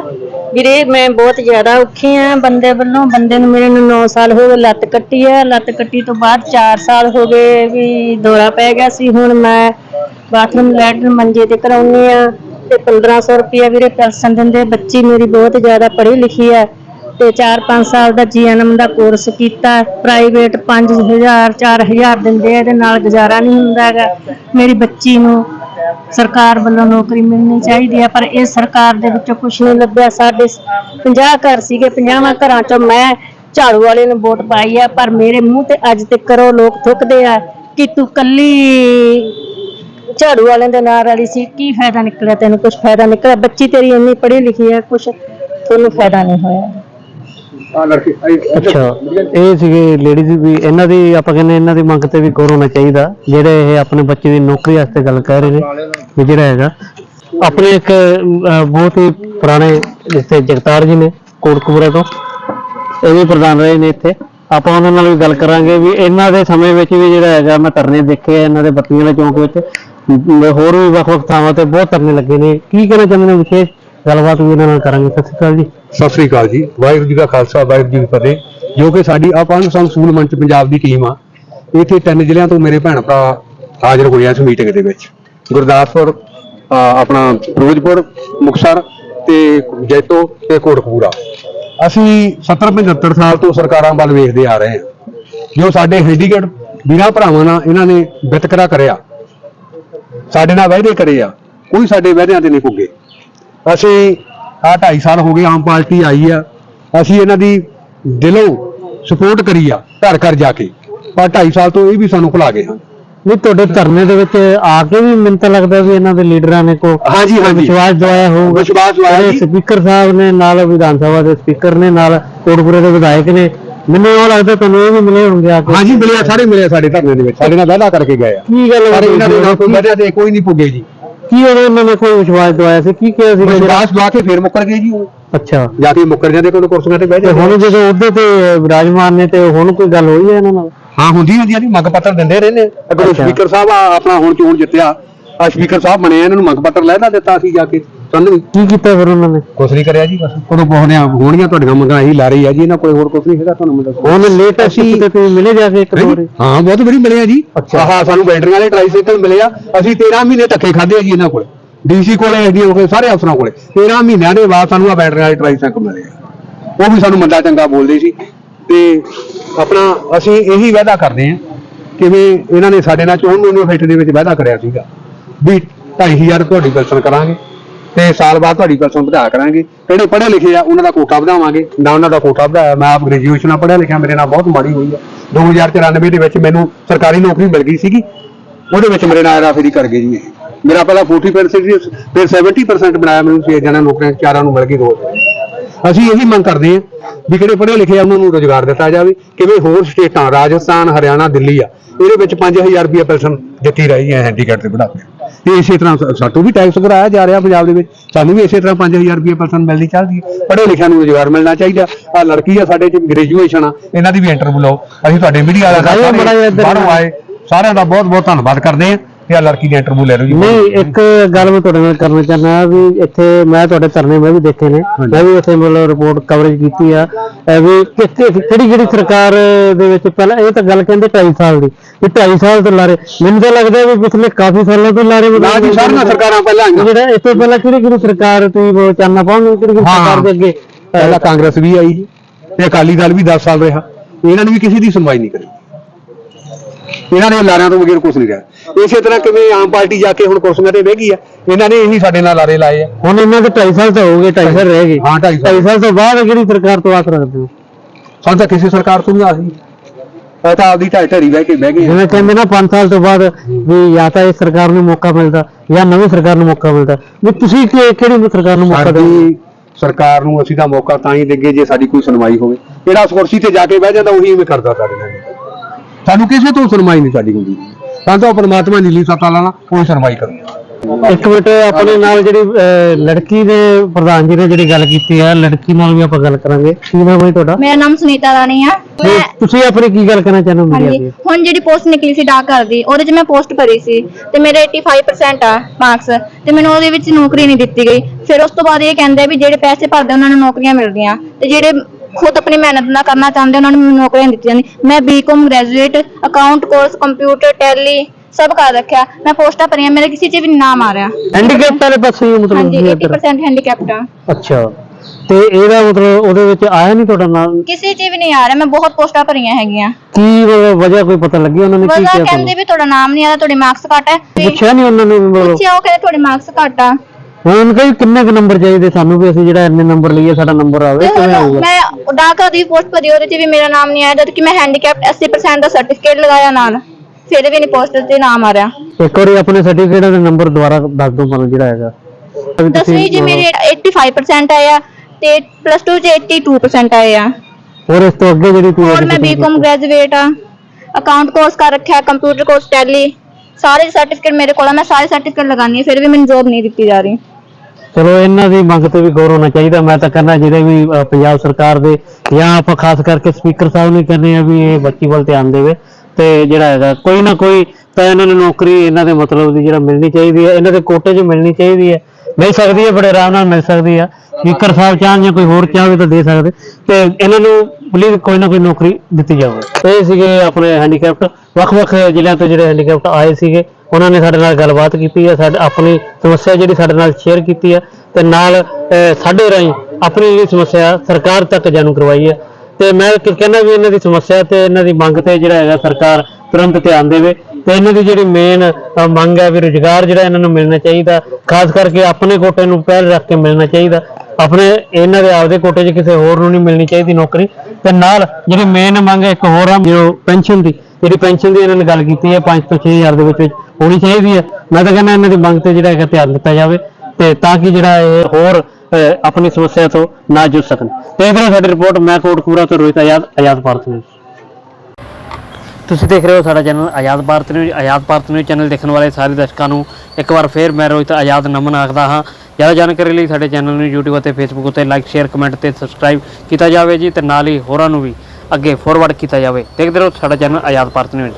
[SPEAKER 10] ਵੀਰੇ ਮੈਂ ਬਹੁਤ ਜ਼ਿਆਦਾ ਔਖੀ ਆ ਬੰਦੇ ਵੱਲੋਂ। ਬੰਦੇ ਨੂੰ ਮੇਰੇ ਨੂੰ 9 ਸਾਲ ਹੋ ਗਏ ਲੱਤ ਕੱਟੀ ਆ। ਲੱਤ ਕੱਟੀ ਤੋਂ ਬਾਅਦ 4 ਸਾਲ ਹੋ ਗਏ ਵੀ ਦੌਰਾ ਪੈ ਗਿਆ ਸੀ। ਹੁਣ ਮੈਂ ਬਾਥਰੂਮ ਲੈਟਰ ਮੰਜੇ ਤੇ ਕਰਾਉਣੀ ਆ ਤੇ 1500 ਰੁਪਇਆ ਵੀਰੇ ਪੈਨਸ਼ਨ ਦਿੰਦੇ। ਬੱਚੀ ਮੇਰੀ ਬਹੁਤ ਜ਼ਿਆਦਾ ਪੜ੍ਹੀ ਲਿਖੀ ਆ ਤੇ 4-5 ਸਾਲ ਦਾ ਜੀਐਨਐਮ ਦਾ ਕੋਰਸ ਕੀਤਾ। ਪ੍ਰਾਈਵੇਟ 5000 4000 ਦਿੰਦੇ ਆ, ਇਹਦੇ ਨਾਲ ਗੁਜ਼ਾਰਾ ਨਹੀਂ ਹੁੰਦਾ ਹੈਗਾ। ਮੇਰੀ ਬੱਚੀ ਨੂੰ ਸਰਕਾਰ ਵੱਲੋਂ ਨੌਕਰੀ ਮਿਲਣੀ ਚਾਹੀਦੀ ਹੈ ਪਰ ਇਹ ਸਰਕਾਰ ਦੇ ਵਿੱਚੋਂ ਕੁਝ ਨਹੀਂ ਲੱਭਿਆ। ਸਾਡੇ 50 ਘਰ ਸੀਗੇ 50 ਘਰਾਂ ਚੋਂ ਮੈਂ ਝਾੜੂ ਵਾਲੇ ਨੂੰ ਵੋਟ ਪਾਈ ਆ, ਪਰ ਮੇਰੇ ਮੂੰਹ ਤੇ ਅੱਜ ਤੱਕ ਕਰੋ ਲੋਕ ਥੁੱਕਦੇ ਆ ਕਿ ਤੂੰ ਕੱਲੀ ਝਾੜੂ ਵਾਲਿਆਂ ਦੇ ਨਾਲ ਵਾਲੀ ਸੀ। ਕੀ ਫਾਇਦਾ ਨਿਕਲਿਆ ਤੈਨੂੰ? ਕੁਝ ਫਾਇਦਾ ਨਿਕਲਿਆ? ਬੱਚੀ ਤੇਰੀ ਇੰਨੀ ਪੜ੍ਹੀ ਲਿਖੀ ਹੈ ਕੁਝ ਤੁਹਾਨੂੰ ਫਾਇਦਾ ਨਹੀਂ ਹੋਇਆ।
[SPEAKER 6] ਅੱਛਾ। ਇਹ ਸੀਗੇ ਲੇਡੀਜ਼ ਵੀ ਇਹਨਾਂ ਦੀ ਆਪਾਂ ਕਹਿੰਦੇ ਇਹਨਾਂ ਦੀ ਮੰਗ ਤੇ ਵੀ ਗੌਰ ਹੋਣਾ ਚਾਹੀਦਾ ਜਿਹੜੇ ਇਹ ਆਪਣੇ ਬੱਚੇ ਦੀ ਨੌਕਰੀ ਵਾਸਤੇ ਗੱਲ ਕਹਿ ਰਹੇ ਨੇ ਵੀ ਜਿਹੜਾ ਹੈਗਾ। ਆਪਣੇ ਇੱਕ ਅਹ, ਬਹੁਤ ਹੀ ਪੁਰਾਣੇ ਜਿੱਥੇ ਜਗਤਾਰ ਜੀ ਨੇ ਕੋਟਕਪੂਰਾ ਤੋਂ ਇਹ ਵੀ ਪ੍ਰਧਾਨ ਰਹੇ ਨੇ ਇੱਥੇ। ਆਪਾਂ ਉਹਨਾਂ ਨਾਲ ਵੀ ਗੱਲ ਕਰਾਂਗੇ ਵੀ ਇਹਨਾਂ ਦੇ ਸਮੇਂ ਵਿੱਚ ਵੀ ਜਿਹੜਾ ਹੈਗਾ ਮੈਂ ਧਰਨੇ ਦੇਖੇ ਆ ਇਹਨਾਂ ਦੇ ਬੱਤੀਆਂ ਵਾਲੇ ਚੌਂਕ ਵਿੱਚ ਮ- ਹੋਰ ਵੀ ਵੱਖ-ਵੱਖ ਥਾਵਾਂ ਤੇ ਬਹੁਤ ਧਰਨੇ ਲੱਗੇ ਨੇ। ਕੀ ਕਹਿਣਾ ਚਾਹੁੰਦੇ ਨੇ ਵਿਸ਼ੇਸ਼? ਗੱਲਬਾਤ ਵੀ ਇਹਨਾਂ ਨਾਲ ਕਰਾਂਗੇ। ਸਤਿ ਸ਼੍ਰੀ ਅਕਾਲ ਜੀ।
[SPEAKER 11] ਸਤਿ ਸ੍ਰੀ ਅਕਾਲ ਜੀ। ਵਾਹਿਗੁਰੂ ਜੀ ਦਾ ਖਾਲਸਾ ਵਾਹਿਗੁਰੂ ਜੀ ਕੀ ਫਤਿਹ। ਜੋ ਕਿ ਸਾਡੀ ਆਪਨ ਸੰਗ ਮੰਚ ਪੰਜਾਬ ਦੀ ਟੀਮ ਆ। ਇੱਥੇ ਤਿੰਨ ਜ਼ਿਲ੍ਹਿਆਂ ਤੋਂ ਮੇਰੇ ਭੈਣ ਭਰਾ ਹਾਜ਼ਰ ਹੋਏ ਆ ਇਸ ਮੀਟਿੰਗ ਦੇ ਵਿੱਚ। ਗੁਰਦਾਸਪੁਰ ਅ, ਆਪਣਾ ਫਿਰੋਜ਼ਪੁਰ ਮੁਕਤਸਰ ਤੇ ਜੈਤੋ ਤੇ ਕੋਟਕਪੂਰਾ। ਅਸੀਂ 70 75 ਸਾਲ ਤੋਂ ਸਰਕਾਰਾਂ ਵੱਲ ਵੇਖਦੇ ਆ ਰਹੇ ਹਾਂ। ਜੋ ਸਾਡੇ ਹੈਂਡੀਕੈਪ ਵੀਰਾਂ ਭਰਾਵਾਂ ਨਾਲ ਇਹਨਾਂ ਨੇ ਵਿਤਕਰਾ ਕਰਿਆ। ਸਾਡੇ ਨਾਲ ਵਾਅਦੇ ਕਰੇ ਆ। ਕੋਈ ਸਾਡੇ ਵਾਅਦਿਆਂ ਤੇ ਨਹੀਂ ਪੁੱਗੇ। ਅਸੀਂ ਆ 2.5 ਸਾਲ ਹੋ ਗਏ ਆਮ ਪਾਰਟੀ ਆਈ ਆ। ਅਸੀਂ ਇਹਨਾਂ ਦੀ ਦਿਲੋਂ ਸਪੋਰਟ ਕਰੀ ਆ ਘਰ ਘਰ ਜਾ ਕੇ। ਪਰ 2.5 ਸਾਲ ਤੋਂ ਇਹ ਵੀ ਸਾਨੂੰ ਭੁਲਾ ਗਏ ਹਨ।
[SPEAKER 6] ਨਹੀਂ ਤੁਹਾਡੇ ਧਰਨੇ ਦੇ ਵਿੱਚ ਆ ਕੇ ਵੀ ਮੈਨੂੰ ਤਾਂ ਲੱਗਦਾ ਵੀ ਇਹਨਾਂ ਦੇ ਲੀਡਰਾਂ ਨੇ ਕੋ
[SPEAKER 11] ਹਾਂਜੀ ਹਾਂਜੀ।
[SPEAKER 6] ਵਿਸ਼ਵਾਸ ਦਵਾਇਆ ਹੋਊਗਾ।
[SPEAKER 11] ਵਿਸ਼ਵਾਸ ਦਵਾਇਆ।
[SPEAKER 6] ਸਪੀਕਰ ਸਾਹਿਬ ਨੇ ਨਾਲ ਵਿਧਾਨ ਸਭਾ ਦੇ ਸਪੀਕਰ ਨੇ ਨਾਲ ਕੋਟਪੁਰੇ ਦੇ ਵਿਧਾਇਕ ਨੇ ਮੈਨੂੰ ਉਹ ਲੱਗਦਾ ਤੁਹਾਨੂੰ ਇਹ ਵੀ ਮਿਲੇ ਹੋਣਗੇ ਆ ਕੇ।
[SPEAKER 11] ਹਾਂਜੀ ਮਿਲਿਆ ਸਾਰੇ ਮਿਲਿਆ ਸਾਡੇ ਧਰਨੇ ਦੇ ਵਿੱਚ। ਸਾਡੇ ਨਾਲ ਵਾਅਦਾ ਕਰਕੇ ਗਏ ਆ।
[SPEAKER 6] ਕੀ ਗੱਲ
[SPEAKER 11] ਪਰ
[SPEAKER 6] ਹੋਈ
[SPEAKER 11] ਇਹਨਾਂ ਦੇ ਨਾਲ ਕੋਈ ਵਾਅਦਾ ਤੇ ਕੋਈ ਨਹੀਂ ਪੁੱਗੇ ਜੀ।
[SPEAKER 6] ਕੀ ਉਹਨਾਂ ਨੇ ਕੋਈ ਵਿਸ਼ਵਾਸ ਦਵਾਇਆ ਸੀ ਕੀ ਕਿਹਾ ਸੀ
[SPEAKER 11] ਵਿਸ਼ਵਾਸ ਦਵਾ ਕੇ ਫੇਰ ਮੁੱਕਰ ਗਏ ਜੀ ਉਹ।
[SPEAKER 6] ਅੱਛਾ
[SPEAKER 11] ਜਾ ਕੇ ਮੁੱਕਰ ਜਾਂਦੇ ਕੋਈ ਕੁਰਸੀਆਂ ਤੇ ਬਹਿ
[SPEAKER 6] ਤੇ
[SPEAKER 11] ਜਾਂਦੇ
[SPEAKER 6] ਹੁਣ ਜਦੋਂ ਉਹਦੇ ਤੇ ਵਿਰਾਜਮਾਨ ਨੇ ਤੇ ਹੁਣ ਕੋਈ ਗੱਲ ਹੋਈ ਹੈ ਇਹਨਾਂ ਨਾਲ
[SPEAKER 11] ਹਾਂ ਹੁੰਦੀ ਹੁੰਦੀ ਆ ਜੀ ਮੰਗ ਪੱਤਰ ਦਿੰਦੇ ਰਹਿੰਦੇ ਆ। ਅੱਗੋਂ
[SPEAKER 6] ਅੱਛਾ।
[SPEAKER 11] ਸਪੀਕਰ ਸਾਹਿਬ ਆ ਆਪਣਾ ਹੁਣ ਚੋਣ ਜਿੱਤਿਆ ਆ ਸਪੀਕਰ ਸਾਹਿਬ ਬਣੇ ਆ, ਇਹਨਾਂ ਨੂੰ ਮੰਗ ਪੱਤਰ ਲੈਦਾ ਦਿੱਤਾ ਅਸੀਂ ਜਾ ਕੇ ਵੀ
[SPEAKER 6] ਕੀ ਕੀਤਾ ਫਿਰ ਉਹਨਾਂ ਨੇ?
[SPEAKER 11] ਕੁਛ ਨਹੀਂ ਕਰਿਆ ਜੀ ਬਸ। ਉਦੋਂ ਪੁੱਛਦੇ ਆ ਹੋਣਗੀਆਂ ਤੁਹਾਡੀਆਂ ਮੰਗਾਂ ਇਹੀ ਲਾ ਰਹੀ ਆ ਜੀ ਇਹਨਾਂ ਕੋਲ ਹੋਰ ਕੁਛ ਨਹੀਂ ਹੈਗਾ ਤੁਹਾਨੂੰ ਮੈਂ ਦੱਸੋ
[SPEAKER 6] ਹੁਣ ਲੇਟੈਸਟ ਤੇ ਤੁਸੀਂ ਮਿਲੇ ਜਾ ਕੇ ਇੱਕ ਦੋ ਵਾਰੀ
[SPEAKER 11] ਹਾਂ ਬਹੁਤ ਬੜੀ ਮਿਲੇ ਆ ਜੀ।
[SPEAKER 6] ਅੱਛਾ।
[SPEAKER 11] ਆਹ ਸਾਨੂੰ ਬੈਟਰੀਆਂ ਵਾਲੇ ਟ੍ਰਾਈਸਾਈਕਲ ਮਿਲੇ ਆ। ਅਸੀਂ 13 ਮਹੀਨੇ ਧੱਕੇ ਖਾਦੇ ਆ ਜੀ ਇਹਨਾਂ ਕੋਲ। ਡੀਸੀ ਕੋਲੇ ਐਸਡੀਓ ਕੋਲੇ ਸਾਰੇ ਅਫਸਰਾਂ ਕੋਲੇ। 13 ਮਹੀਨਿਆਂ ਦੇ ਬਾਅਦ ਸਾਨੂੰ ਆ ਬੈਟਰੀਆਂ ਵਾਲੇ ਟ੍ਰਾਈਸਾਈਕਲ ਮਿਲੇ ਆ। ਉਹ ਵੀ ਸਾਨੂੰ ਮੰਦਾ ਚੰਗਾ ਬੋਲਦੇ ਸੀ। ਤੇ ਆਪਣਾ ਅਸੀਂ ਇਹੀ ਵਾਅਦਾ ਕਰਦੇ ਆ ਕਿਵੇਂ ਇਹਨਾਂ ਨੇ ਸਾਡੇ ਨਾਲ ਚੋਣ ਮੈਨੂਫੈਕਚਰ ਦੇ ਵਿੱਚ ਵਾਅਦਾ ਕਰਿਆ ਸੀਗਾ ਵੀ 2500 ਤੁਹਾਡੀ ਪੈਨਸ਼ਨ ਕਰਾਂਗੇ। ਤੇ ਸਾਲ ਬਾਅਦ ਤੁਹਾਡੀ ਪਰਸੋਂ ਵਧਾ ਕਰਾਂਗੇ। ਜਿਹੜੇ ਪੜ੍ਹੇ ਲਿਖੇ ਆ, ਉਹਨਾਂ ਦਾ ਕੋਟਾ ਵਧਾਵਾਂਗੇ। ਨਾ ਉਹਨਾਂ ਦਾ ਕੋਟਾ ਵਧਾਇਆ, ਮੈਂ ਆਪ ਗ੍ਰੈਜੂਏਸ਼ਨ ਪੜ੍ਹਿਆ ਲਿਖਿਆ, ਮੇਰੇ ਨਾਲ ਬਹੁਤ ਮਾੜੀ ਹੋਈ ਆ। 2094 ਦੇ ਵਿੱਚ ਮੈਨੂੰ ਸਰਕਾਰੀ ਨੌਕਰੀ ਮਿਲ ਗਈ ਸੀਗੀ। ਉਹਦੇ ਵਿੱਚ ਮੇਰੇ ਨਾਲ ਰਾਫੇਰੀ ਕਰ ਗਏ ਜੀ ਮੇਰਾ ਪਹਿਲਾਂ 40% ਸੀ, ਫਿਰ 70% ਬਣਾਇਆ ਮੈਨੂੰ ਛੇ ਜਣਾ ਨੌਕਰੀਆਂ ਚਾਰਾਂ ਨੂੰ ਮਿਲ ਗਈ ਦੋ ਅਸੀਂ ਇਹੀ ਮੰਗ ਕਰਦੇ ਹਾਂ ਵੀ ਜਿਹੜੇ ਪੜ੍ਹੇ ਲਿਖੇ ਆ, ਉਹਨਾਂ ਨੂੰ ਰੋਜ਼ਗਾਰ ਦਿੱਤਾ ਜਾਵੇ ਕਿਵੇਂ ਹੋਰ ਸਟੇਟਾਂ, ਰਾਜਸਥਾਨ, ਹਰਿਆਣਾ, ਦਿੱਲੀ ਆ, ਇਹਦੇ ਵਿੱਚ 5000 ਰੁਪਏ ਪੈਨਸ਼ਨ ਦਿੱਤੀ ਰਹੀ ਹੈ ਹੈਂਡੀਕੈਪ ਦੇ ਕੇ ਇਸੇ ਤਰ੍ਹਾਂ ਸਾ- ਸਾਤੋਂ ਵੀ ਟੈਕਸ ਭਰਾਇਆ ਜਾ ਰਿਹਾ ਪੰਜਾਬ ਦੇ ਵਿੱਚ। ਸਾਨੂੰ ਵੀ ਇਸੇ ਤਰ੍ਹਾਂ 5000 ਰੁਪਏ ਪੈਨਸ਼ਨ ਮਿਲਦੀ ਚੱਲਦੀ ਹੈ। ਪੜ੍ਹੇ ਲਿਖਿਆਂ ਨੂੰ ਰੋਜ਼ਗਾਰ ਮਿਲਣਾ ਚਾਹੀਦਾ। ਆ ਲੜਕੀ ਆ ਸਾਡੇ ਚ ਗ੍ਰੈਜੂਏਸ਼ਨ ਆ ਇਹਨਾਂ ਦੀ ਵੀ ਇੰਟਰਵਿਊ ਲਓ ਅਸੀਂ ਤੁਹਾਡੇ ਮੀਡੀਆ ਬਾਹਰੋਂ ਆਏ। ਸਾਰਿਆਂ ਦਾ ਬਹੁਤ ਬਹੁਤ ਧੰਨਵਾਦ ਕਰਦੇ ਹਾਂ। ਤੇ ਆ ਲੜਕੀ ਦੀ ਇੰਟਰਵਿਊ ਲੈ ਲਓ ਜੀ।
[SPEAKER 6] ਨਹੀਂ ਇੱਕ ਗੱਲ ਮੈਂ ਤੁਹਾਡੇ ਨਾਲ ਕਰਨਾ ਚਾਹੁੰਦਾ ਵੀ ਇੱਥੇ ਮੈਂ ਤੁਹਾਡੇ ਧਰਨੇ ਮੈਂ ਵੀ ਦੇਖੇ ਨੇ ਮੈਂ ਵੀ ਉੱਥੇ ਮਤਲਬ ਰਿਪੋਰਟ ਕਵਰੇਜ ਕੀਤੀ ਆ। ਵੀ ਕਿਹੜੀ ਕਿਹੜੀ ਸਰਕਾਰ ਦੇ ਵਿੱਚ ਪਹਿਲਾਂ ਇਹ ਤਾਂ ਗੱਲ ਕਹਿੰਦੇ 2.5 ਸਾਲ ਦੀ। ਵੀ 2.5 ਸਾਲ ਤੋਂ ਲਾਰੇ। ਮੈਨੂੰ ਤਾਂ ਲੱਗਦਾ ਵੀ ਪਿਛਲੇ ਕਾਫੀ ਸਾਲਾਂ ਤੋਂ ਲਾਰੇ
[SPEAKER 11] ਨਾ ਜੀ ਸਾਰੀਆਂ ਸਰਕਾਰਾਂ ਪਹਿਲਾਂ ਆਈਆਂ।
[SPEAKER 6] ਜਿਹੜਾ ਇਸ ਤੋਂ ਪਹਿਲਾਂ ਕਿਹੜੀ ਕਿਹੜੀ ਸਰਕਾਰ ਤੁਸੀਂ ਉਹ ਚਾਨਣਾ ਪਾਉਂਗੇ ਕਿਹੜੀ ਕਿਹੜੀ। ਸਰਕਾਰ ਦੇ ਅੱਗੇ?
[SPEAKER 11] ਪਹਿਲਾਂ ਕਾਂਗਰਸ ਵੀ ਆਈ ਜੀ ਤੇ ਅਕਾਲੀ ਦਲ ਵੀ 10 ਸਾਲ ਰਿਹਾ। ਇਹਨਾਂ ਨੇ ਵੀ ਕਿਸੇ ਦੀ ਸੁਣਵਾਈ ਨਹੀਂ ਕਰੀ। ਇਹਨਾਂ ਨੇ ਲਾਰਿਆਂ ਤੋਂ ਬਗੈਰ ਕੁਝ ਨਹੀਂ ਰਿਹਾ। ਇਸੇ ਤਰ੍ਹਾਂ ਕਿਵੇਂ ਆਮ ਪਾਰਟੀ ਜਾ ਕੇ ਹੁਣ ਕੁਰਸੀਆਂ ਤੇ ਬਹਿ ਗਈ ਆ ਇਹਨਾਂ ਨੇ ਇਹੀ ਸਾਡੇ ਨਾਲ ਲਾਰੇ ਲਾਏ ਆ।
[SPEAKER 6] ਹੁਣ ਇਹਨਾਂ ਦੇ 2.5 ਸਾਲ ਤਾਂ ਹੋ ਗਏ 2.5 ਸਾਲ ਰਹਿ ਗਏ।
[SPEAKER 11] ਹਾਂ 2.5 ਸਾਲ।
[SPEAKER 6] 2.5 ਸਾਲ ਤੋਂ ਬਾਅਦ ਕਿਹੜੀ ਸਰਕਾਰ ਤੋਂ ਆਸ ਰੱਖਦੇ ਹੋ?
[SPEAKER 11] ਸਾਨੂੰ ਤਾਂ ਕਿਸੇ ਸਰਕਾਰ ਤੋਂ ਨਹੀਂ ਆਸ ਇਹ ਤਾਂ ਆਪਦੀ ਢਾਈ ਢਰੀ ਬਹਿ ਕੇ ਬਹਿ ਗਏ।
[SPEAKER 6] ਜਿਵੇਂ ਕਹਿੰਦੇ ਨਾ 5 ਸਾਲ ਤੋਂ ਬਾਅਦ ਵੀ ਜਾਂ ਤਾਂ ਇਸ ਸਰਕਾਰ ਨੂੰ ਮੌਕਾ ਮਿਲਦਾ ਜਾਂ ਨਵੀਂ ਸਰਕਾਰ ਨੂੰ ਮੌਕਾ ਮਿਲਦਾ। ਵੀ ਤੁਸੀਂ ਕਿਹੜੀ ਸਰਕਾਰ ਨੂੰ ਮੌਕਾ
[SPEAKER 11] ਸਾਡੀ ਸਰਕਾਰ ਨੂੰ ਅਸੀਂ ਤਾਂ ਮੌਕਾ ਤਾਂ ਹੀ ਦੇਗੇ ਜੇ ਸਾਡੀ ਕੋਈ ਸੁਣਵਾਈ ਹੋਵੇ। ਜਿਹੜਾ ਉਸ ਕੁਰਸੀ ਤੇ ਜਾ ਕੇ ਬਹਿ ਜਾਂਦਾ ਉਹੀ ਐਵੇਂ ਕਰਦਾ ਸਾਡੇ ਨਾਲ। ਸਾਨੂੰ ਕਿਸੇ ਤੋਂ ਸੁਣਵਾਈ ਨਹੀਂ ਸਾਡੀ ਹੁੰਦੀ। ਤਾਂ ਉਹ ਪਰਮਾਤਮਾ ਨੀਲੀ ਸੱਤਾ ਲਾਣਾ ਕੋਈ ਸੁਣਵਾਈ ਕਰੂਗਾ
[SPEAKER 6] ਇੱਕ ਮਿੰਟ ਆਪਣੇ ਨਾਲ ਜਿਹੜੀ ਲੜਕੀ ਦੇ ਪ੍ਰਧਾਨ ਜੀ ਨੇ ਜਿਹੜੀ ਗੱਲ ਕੀਤੀ ਹੈ ਲੜਕੀ ਨਾਲ ਵੀ ਆਪਾਂ ਗੱਲ ਕਰਾਂਗੇ। ਕੀ ਨਾਮ ਹੈ ਤੁਹਾਡਾ?
[SPEAKER 12] ਮੇਰਾ ਨਾਮ ਸੁਨੀਤਾ ਰਾਣੀ ਆ।
[SPEAKER 6] ਤੁਸੀਂ ਆਪਣੀ ਕੀ ਗੱਲ ਕਰਨਾ ਚਾਹੁੰਦੇ ਹੋ ਮੀਡੀਆ
[SPEAKER 12] ਹਾਂਜੀ।
[SPEAKER 6] ਦੇ?
[SPEAKER 12] ਹੁਣ ਜਿਹੜੀ ਪੋਸਟ ਨਿਕਲੀ ਸੀ ਡਾਕ ਘਰ ਦੀ ਉਹਦੇ 'ਚ ਮੈਂ ਪੋਸਟ ਭਰੀ ਸੀ ਤੇ ਮੇਰੇ 85% ਆ ਮਾਰਕਸ ਤੇ ਮੈਨੂੰ ਉਹਦੇ ਵਿੱਚ ਨੌਕਰੀ ਨਹੀਂ ਦਿੱਤੀ ਗਈ। ਫਿਰ ਉਸ ਤੋਂ ਬਾਅਦ ਇਹ ਕਹਿੰਦੇ ਵੀ ਜਿਹੜੇ ਪੈਸੇ ਭਰਦੇ ਉਹਨਾਂ ਨੂੰ ਨੌਕਰੀਆਂ ਮਿਲਦੀਆਂ ਤੇ ਜਿਹੜੇ ਖੁਦ ਆਪਣੀ ਮਿਹਨਤ ਨਾਲ ਕਰਨਾ ਚਾਹੁੰਦੇ ਉਹਨਾਂ ਨੂੰ ਮੈਨੂੰ ਨੌਕਰੀਆਂ ਦਿੱਤੀਆਂ ਜਾਂਦੀਆਂ। ਮੈਂ BCom graduate account course computer Tally ਸਭ ਕਰ ਰੱਖਿਆ। ਮੈਂ ਪੋਸਟਾਂ ਭਰੀਆਂ ਮੇਰੇ ਕਿਸੇ 'ਚ ਵੀ ਨਾਮ ਆ ਰਿਹਾ
[SPEAKER 6] ਹੈਂਡੀਕੈਪ ਵਾਲੇ ਪਾਸੇ ਹੀ ਮਤਲਬ
[SPEAKER 12] ਹਾਂਜੀ
[SPEAKER 6] ਕੀ ਇੱਧਰ?
[SPEAKER 12] 80% ਹੈਂਡੀਕੈਪਟ ਆ
[SPEAKER 6] ਅੱਛਾ। ਤੇ ਇਹਦਾ ਮਤਲਬ ਉਹਦੇ ਵਿੱਚ ਆਇਆ ਨਹੀਂ ਤੁਹਾਡਾ ਨਾਮ
[SPEAKER 12] ਕਿਸੇ 'ਚ ਵੀ ਨਹੀਂ ਆ ਰਿਹਾ ਮੈਂ ਬਹੁਤ ਪੋਸਟਾਂ ਭਰੀਆਂ ਹੈਗੀਆਂ।
[SPEAKER 6] ਕੀ ਮਤਲਬ ਵਜ੍ਹਾ ਕੋਈ ਪਤਾ ਲੱਗੀ ਉਹਨਾਂ ਨੇ ਕੀ
[SPEAKER 12] ਵਜ਼ਾ
[SPEAKER 6] ਕਿਹਾ
[SPEAKER 12] ਕਹਿੰਦੇ
[SPEAKER 6] ਤੁਹਾਨੂੰ
[SPEAKER 12] ਵੀ ਤੁਹਾਡਾ ਨਾਮ ਨਹੀਂ ਆਦਾ ਤੁਹਾਡੇ ਮਾਰਕਸ ਘੱਟ ਹੈ
[SPEAKER 6] ਪੁੱਛਿਆ ਨਹੀਂ ਉਹਨਾਂ ਨੇ ਮਤਲਬ?
[SPEAKER 12] ਪੁੱਛਿਆ ਉਹ ਕਹਿੰਦੇ ਤੁਹਾਡੇ ਮਾਰਕਸ ਘੱਟ ਆ।
[SPEAKER 6] ਉਹਨਾਂ ਕਹੀ ਕਿੰਨੇ ਕੁ ਨੰਬਰ ਚਾਹੀਦੇ? ਸਾਨੂੰ ਵੀ ਅਸੀਂ ਜਿਹੜਾ ਇੰਨੇ ਨੰਬਰ ਲਈਏ ਸਾਡਾ ਨੰਬਰ ਆਵੇ
[SPEAKER 12] ਤੇ
[SPEAKER 6] ਕਿਵੇਂ
[SPEAKER 12] ਹੁਣ
[SPEAKER 6] ਆਊਗਾ?
[SPEAKER 12] ਮੈਂ ਡਾਕਾ ਦੀ ਪੋਸਟ ਭਰੀ ਉਹਦੇ 'ਚ ਵੀ ਮੇਰਾ ਨਾਮ ਨਹੀਂ ਆਇਆ ਜਦ ਕਿ ਮੈਂ ਹੈਂਡੀਕੈਪਟ 80% ਦਾ ਸਰਟੀਫਿਕੇਟ ਲਗਾਇਆ ਨਾਲ। ਫਿਰ ਵੀ ਨਹੀਂ ਪੋਸਟ ਤੇ ਨਾਮ ਆ ਰਿਹਾ।
[SPEAKER 6] ਇੱਕ ਵਾਰੀ ਆਪਣੇ ਸਰਟੀਫਿਕੇਟ ਦੇ ਨੰਬਰ ਦੁਬਾਰਾ ਦੱਸ ਦਿਓ ਮੈਨੂੰ ਜਿਹੜਾ ਹੈਗਾ। ਵੀ ਤੁਸੀਂ,
[SPEAKER 12] ਦਸਵੀਂ 'ਚ ਮੇਰੇ 85% ਆਇਆ ਤੇ ਪਲੱਸ 2 'ਚ 82% ਆਏ ਆ।
[SPEAKER 6] ਹੋਰ ਇਸ ਤੋਂ ਅੱਗੇ ਜਿਹੜੀ ਤੂੰ
[SPEAKER 12] ਹੋਰ ਮੈਂ
[SPEAKER 6] education
[SPEAKER 12] ਬੀਕਾਮ ਗ੍ਰੈਜੂਏਟ ਆ ਅਕਾਊਂਟ ਕੋਰਸ ਕਰ ਰੱਖਿਆ ਕੰਪਿਊਟਰ ਕੋਰਸ ਟੈਲੀ ਸਾਰੇ ਸਰਟੀਫਿਕੇਟ ਮੇਰੇ ਕੋਲ ਆ ਮੈਂ ਸਾਰੇ ਸਰਟੀਫਿਕੇਟ ਲਗਾਨੀ ਹੈ ਫਿਰ ਵੀ ਮੈਨੂੰ ਜੋਬ ਨਹੀਂ ਦਿੱਤੀ ਜਾ ਰਹੀ।
[SPEAKER 6] ਚਲੋ ਇਹਨਾਂ ਦੀ ਮੰਗ ਤੇ ਵੀ ਗੌਰ ਹੋਣਾ ਚਾਹੀਦਾ। ਮੈਂ ਤਾਂ ਕਹਿੰਦਾ ਜਿਹੜੇ ਵੀ ਅਹ, ਪੰਜਾਬ ਸਰਕਾਰ ਦੇ ਜਾਂ ਆਪਾਂ ਖਾਸ ਕਰਕੇ ਸਪੀਕਰ ਸਾਹਿਬ ਨੂੰ ਕਹਿੰਦੇ ਆ ਵੀ ਇਹ ਬੱਚੀ ਵੱਲ ਧਿਆਨ ਦੇਵੇ ਤੇ ਜਿਹੜਾ ਹੈਗਾ ਕੋਈ ਨਾ ਕੋਈ ਤਾਂ ਇਹਨਾਂ ਨੂੰ ਨੌਕਰੀ ਇਹਨਾਂ ਦੇ ਮਤਲਬ ਦੀ ਜਿਹੜਾ ਮਿਲਣੀ ਚਾਹੀਦੀ ਹੈ ਇਹਨਾਂ ਦੇ ਕੋਟੇ 'ਚ ਮਿਲਣੀ ਚਾਹੀਦੀ ਹੈ। ਮਿਲ ਸਕਦੀ ਹੈ ਬੜੇ ਆਰਾਮ ਨਾਲ ਮਿਲ ਸਕਦੀ ਹੈ ਸਪੀਕਰ ਸਾਹਿਬ ਚਾਹਣ ਜਾਂ ਕੋਈ ਹੋਰ ਚਾਹਵੇ ਤਾਂ ਦੇ ਸਕਦੇ। ਤੇ ਇਹਨਾਂ ਨੂੰ ਪਲੀਜ਼ ਕੋਈ ਨਾ ਕੋਈ ਨੌਕਰੀ ਦਿੱਤੀ ਜਾਵੇ। ਇਹ ਸੀਗੇ ਆਪਣੇ ਹੈਂਡੀਕੈਪਟ ਵੱਖ-ਵੱਖ ਜ਼ਿਲ੍ਹਿਆਂ ਤੋਂ ਜਿਹੜੇ ਹੈਂਡੀਕੈਪਟ ਆਏ ਸੀਗੇ। ਉਹਨਾਂ ਨੇ ਸਾਡੇ ਨਾਲ ਗੱਲਬਾਤ ਕੀਤੀ ਹੈ, ਸਾਡੇ ਆਪਣੀ ਸਮੱਸਿਆ ਜਿਹੜੀ ਸਾਡੇ ਨਾਲ ਸ਼ੇਅਰ ਕੀਤੀ ਹੈ ਤੇ ਨਾਲ ਸਾਡੇ ਰਾਹੀਂ ਆਪਣੀ ਜਿਹੜੀ ਸਮੱਸਿਆ ਸਰਕਾਰ ਤੱਕ ਜਾਣੂ ਕਰਵਾਈ ਹੈ। ਤੇ ਮੈਂ ਕਹਿੰਦਾ ਵੀ ਇਹਨਾਂ ਦੀ ਸਮੱਸਿਆ ਤੇ ਇਹਨਾਂ ਦੀ ਮੰਗ ਤੇ ਜਿਹੜਾ ਹੈਗਾ ਸਰਕਾਰ ਤੁਰੰਤ ਧਿਆਨ ਦੇਵੇ ਤੇ ਇਹਨਾਂ ਦੀ ਜਿਹੜੀ ਮੇਨ ਮੰਗ ਹੈ ਵੀ ਰੁਜ਼ਗਾਰ ਜਿਹੜਾ ਇਹਨਾਂ ਨੂੰ ਮਿਲਣਾ ਚਾਹੀਦਾ, ਖਾਸ ਕਰਕੇ ਆਪਣੇ ਕੋਟੇ ਨੂੰ ਪਹਿਲ ਰੱਖ ਕੇ ਮਿਲਣਾ ਚਾਹੀਦਾ। ਆਪਣੇ ਇਹਨਾਂ ਦੇ ਆਪਦੇ ਕੋਟੇ 'ਚ ਕਿਸੇ ਹੋਰ ਨੂੰ ਨਹੀਂ ਮਿਲਣੀ ਚਾਹੀਦੀ ਨੌਕਰੀ। ਤੇ ਨਾਲ ਜਿਹੜੀ ਮੇਨ ਮੰਗ ਹੈ, ਇੱਕ ਹੋਰ ਆ ਜੋ ਪੈਨਸ਼ਨ ਦੀ, ਜਿਹੜੀ ਪੈਨਸ਼ਨ ਦੀ ਇਹਨਾਂ ਨੇ ਗੱਲ ਕੀਤੀ ਹੈ 5 ਤੋਂ 6000 ਦੇ ਵਿੱਚ ਵਿੱਚ। ਹੋਣੀ ਚਾਹੀਦੀ ਹੈ। ਮੈਂ ਤਾਂ ਕਹਿੰਦਾ ਇਹਨਾਂ ਦੀ ਮੰਗ ਤੇ ਜਿਹੜਾ ਹੈਗਾ ਧਿਆਨ ਦਿੱਤਾ ਜਾਵੇ ਤੇ ਤਾਂ ਕਿ ਜਿਹੜਾ ਇਹ ਹੋਰ ਆਪਣੀ ਸਮੱਸਿਆ ਤੋਂ ਨਾ ਜੁਝ ਸਕਣ। ਤੇ ਇਧਰ ਸਾਡੀ ਰਿਪੋਰਟ ਮੈਂ ਕੋਟਕਪੂਰਾ ਤੋਂ ਰੋਹਿਤ ਆਜ਼ਾਦ ਆਜ਼ਾਦ ਭਾਰਤ ਨਿਊਜ਼। ਤੁਸੀਂ ਦੇਖ ਰਹੇ ਹੋ ਸਾਡਾ channel Azad Bharat news. Azad Bharat news channel ਦੇਖਣ ਵਾਲੇ ਸਾਰੇ ਦਰਸ਼ਕਾਂ ਨੂੰ ਇੱਕ ਵਾਰ ਫੇਰ ਮੈਂ ਰੋਹਿਤ ਆਜ਼ਾਦ ਨਮਨ ਆਖਦਾ ਹਾਂ। ਜ਼ਿਆਦਾ ਜਾਣਕਾਰੀ ਲਈ ਸਾਡੇ ਚੈਨਲ ਨੂੰ YouTube ਅਤੇ Facebook ਉੱਤੇ ਲਾਈਕ ਸ਼ੇਅਰ ਕਮੈਂਟ ਤੇ ਸਬਸਕ੍ਰਾਈਬ ਕੀਤਾ ਜਾਵੇ ਜੀ ਤੇ ਨਾਲ ਹੀ ਹੋਰਾਂ ਨੂੰ ਵੀ ਅੱਗੇ ਫੋਰਵਰਡ ਕੀਤਾ ਜਾਵੇ। ਦੇਖਦੇ ਰਹੋ ਸਾਡਾ ਚੈਨਲ ਆਜ਼ਾਦ ਭਾਰਤ ਨਿਊਜ਼।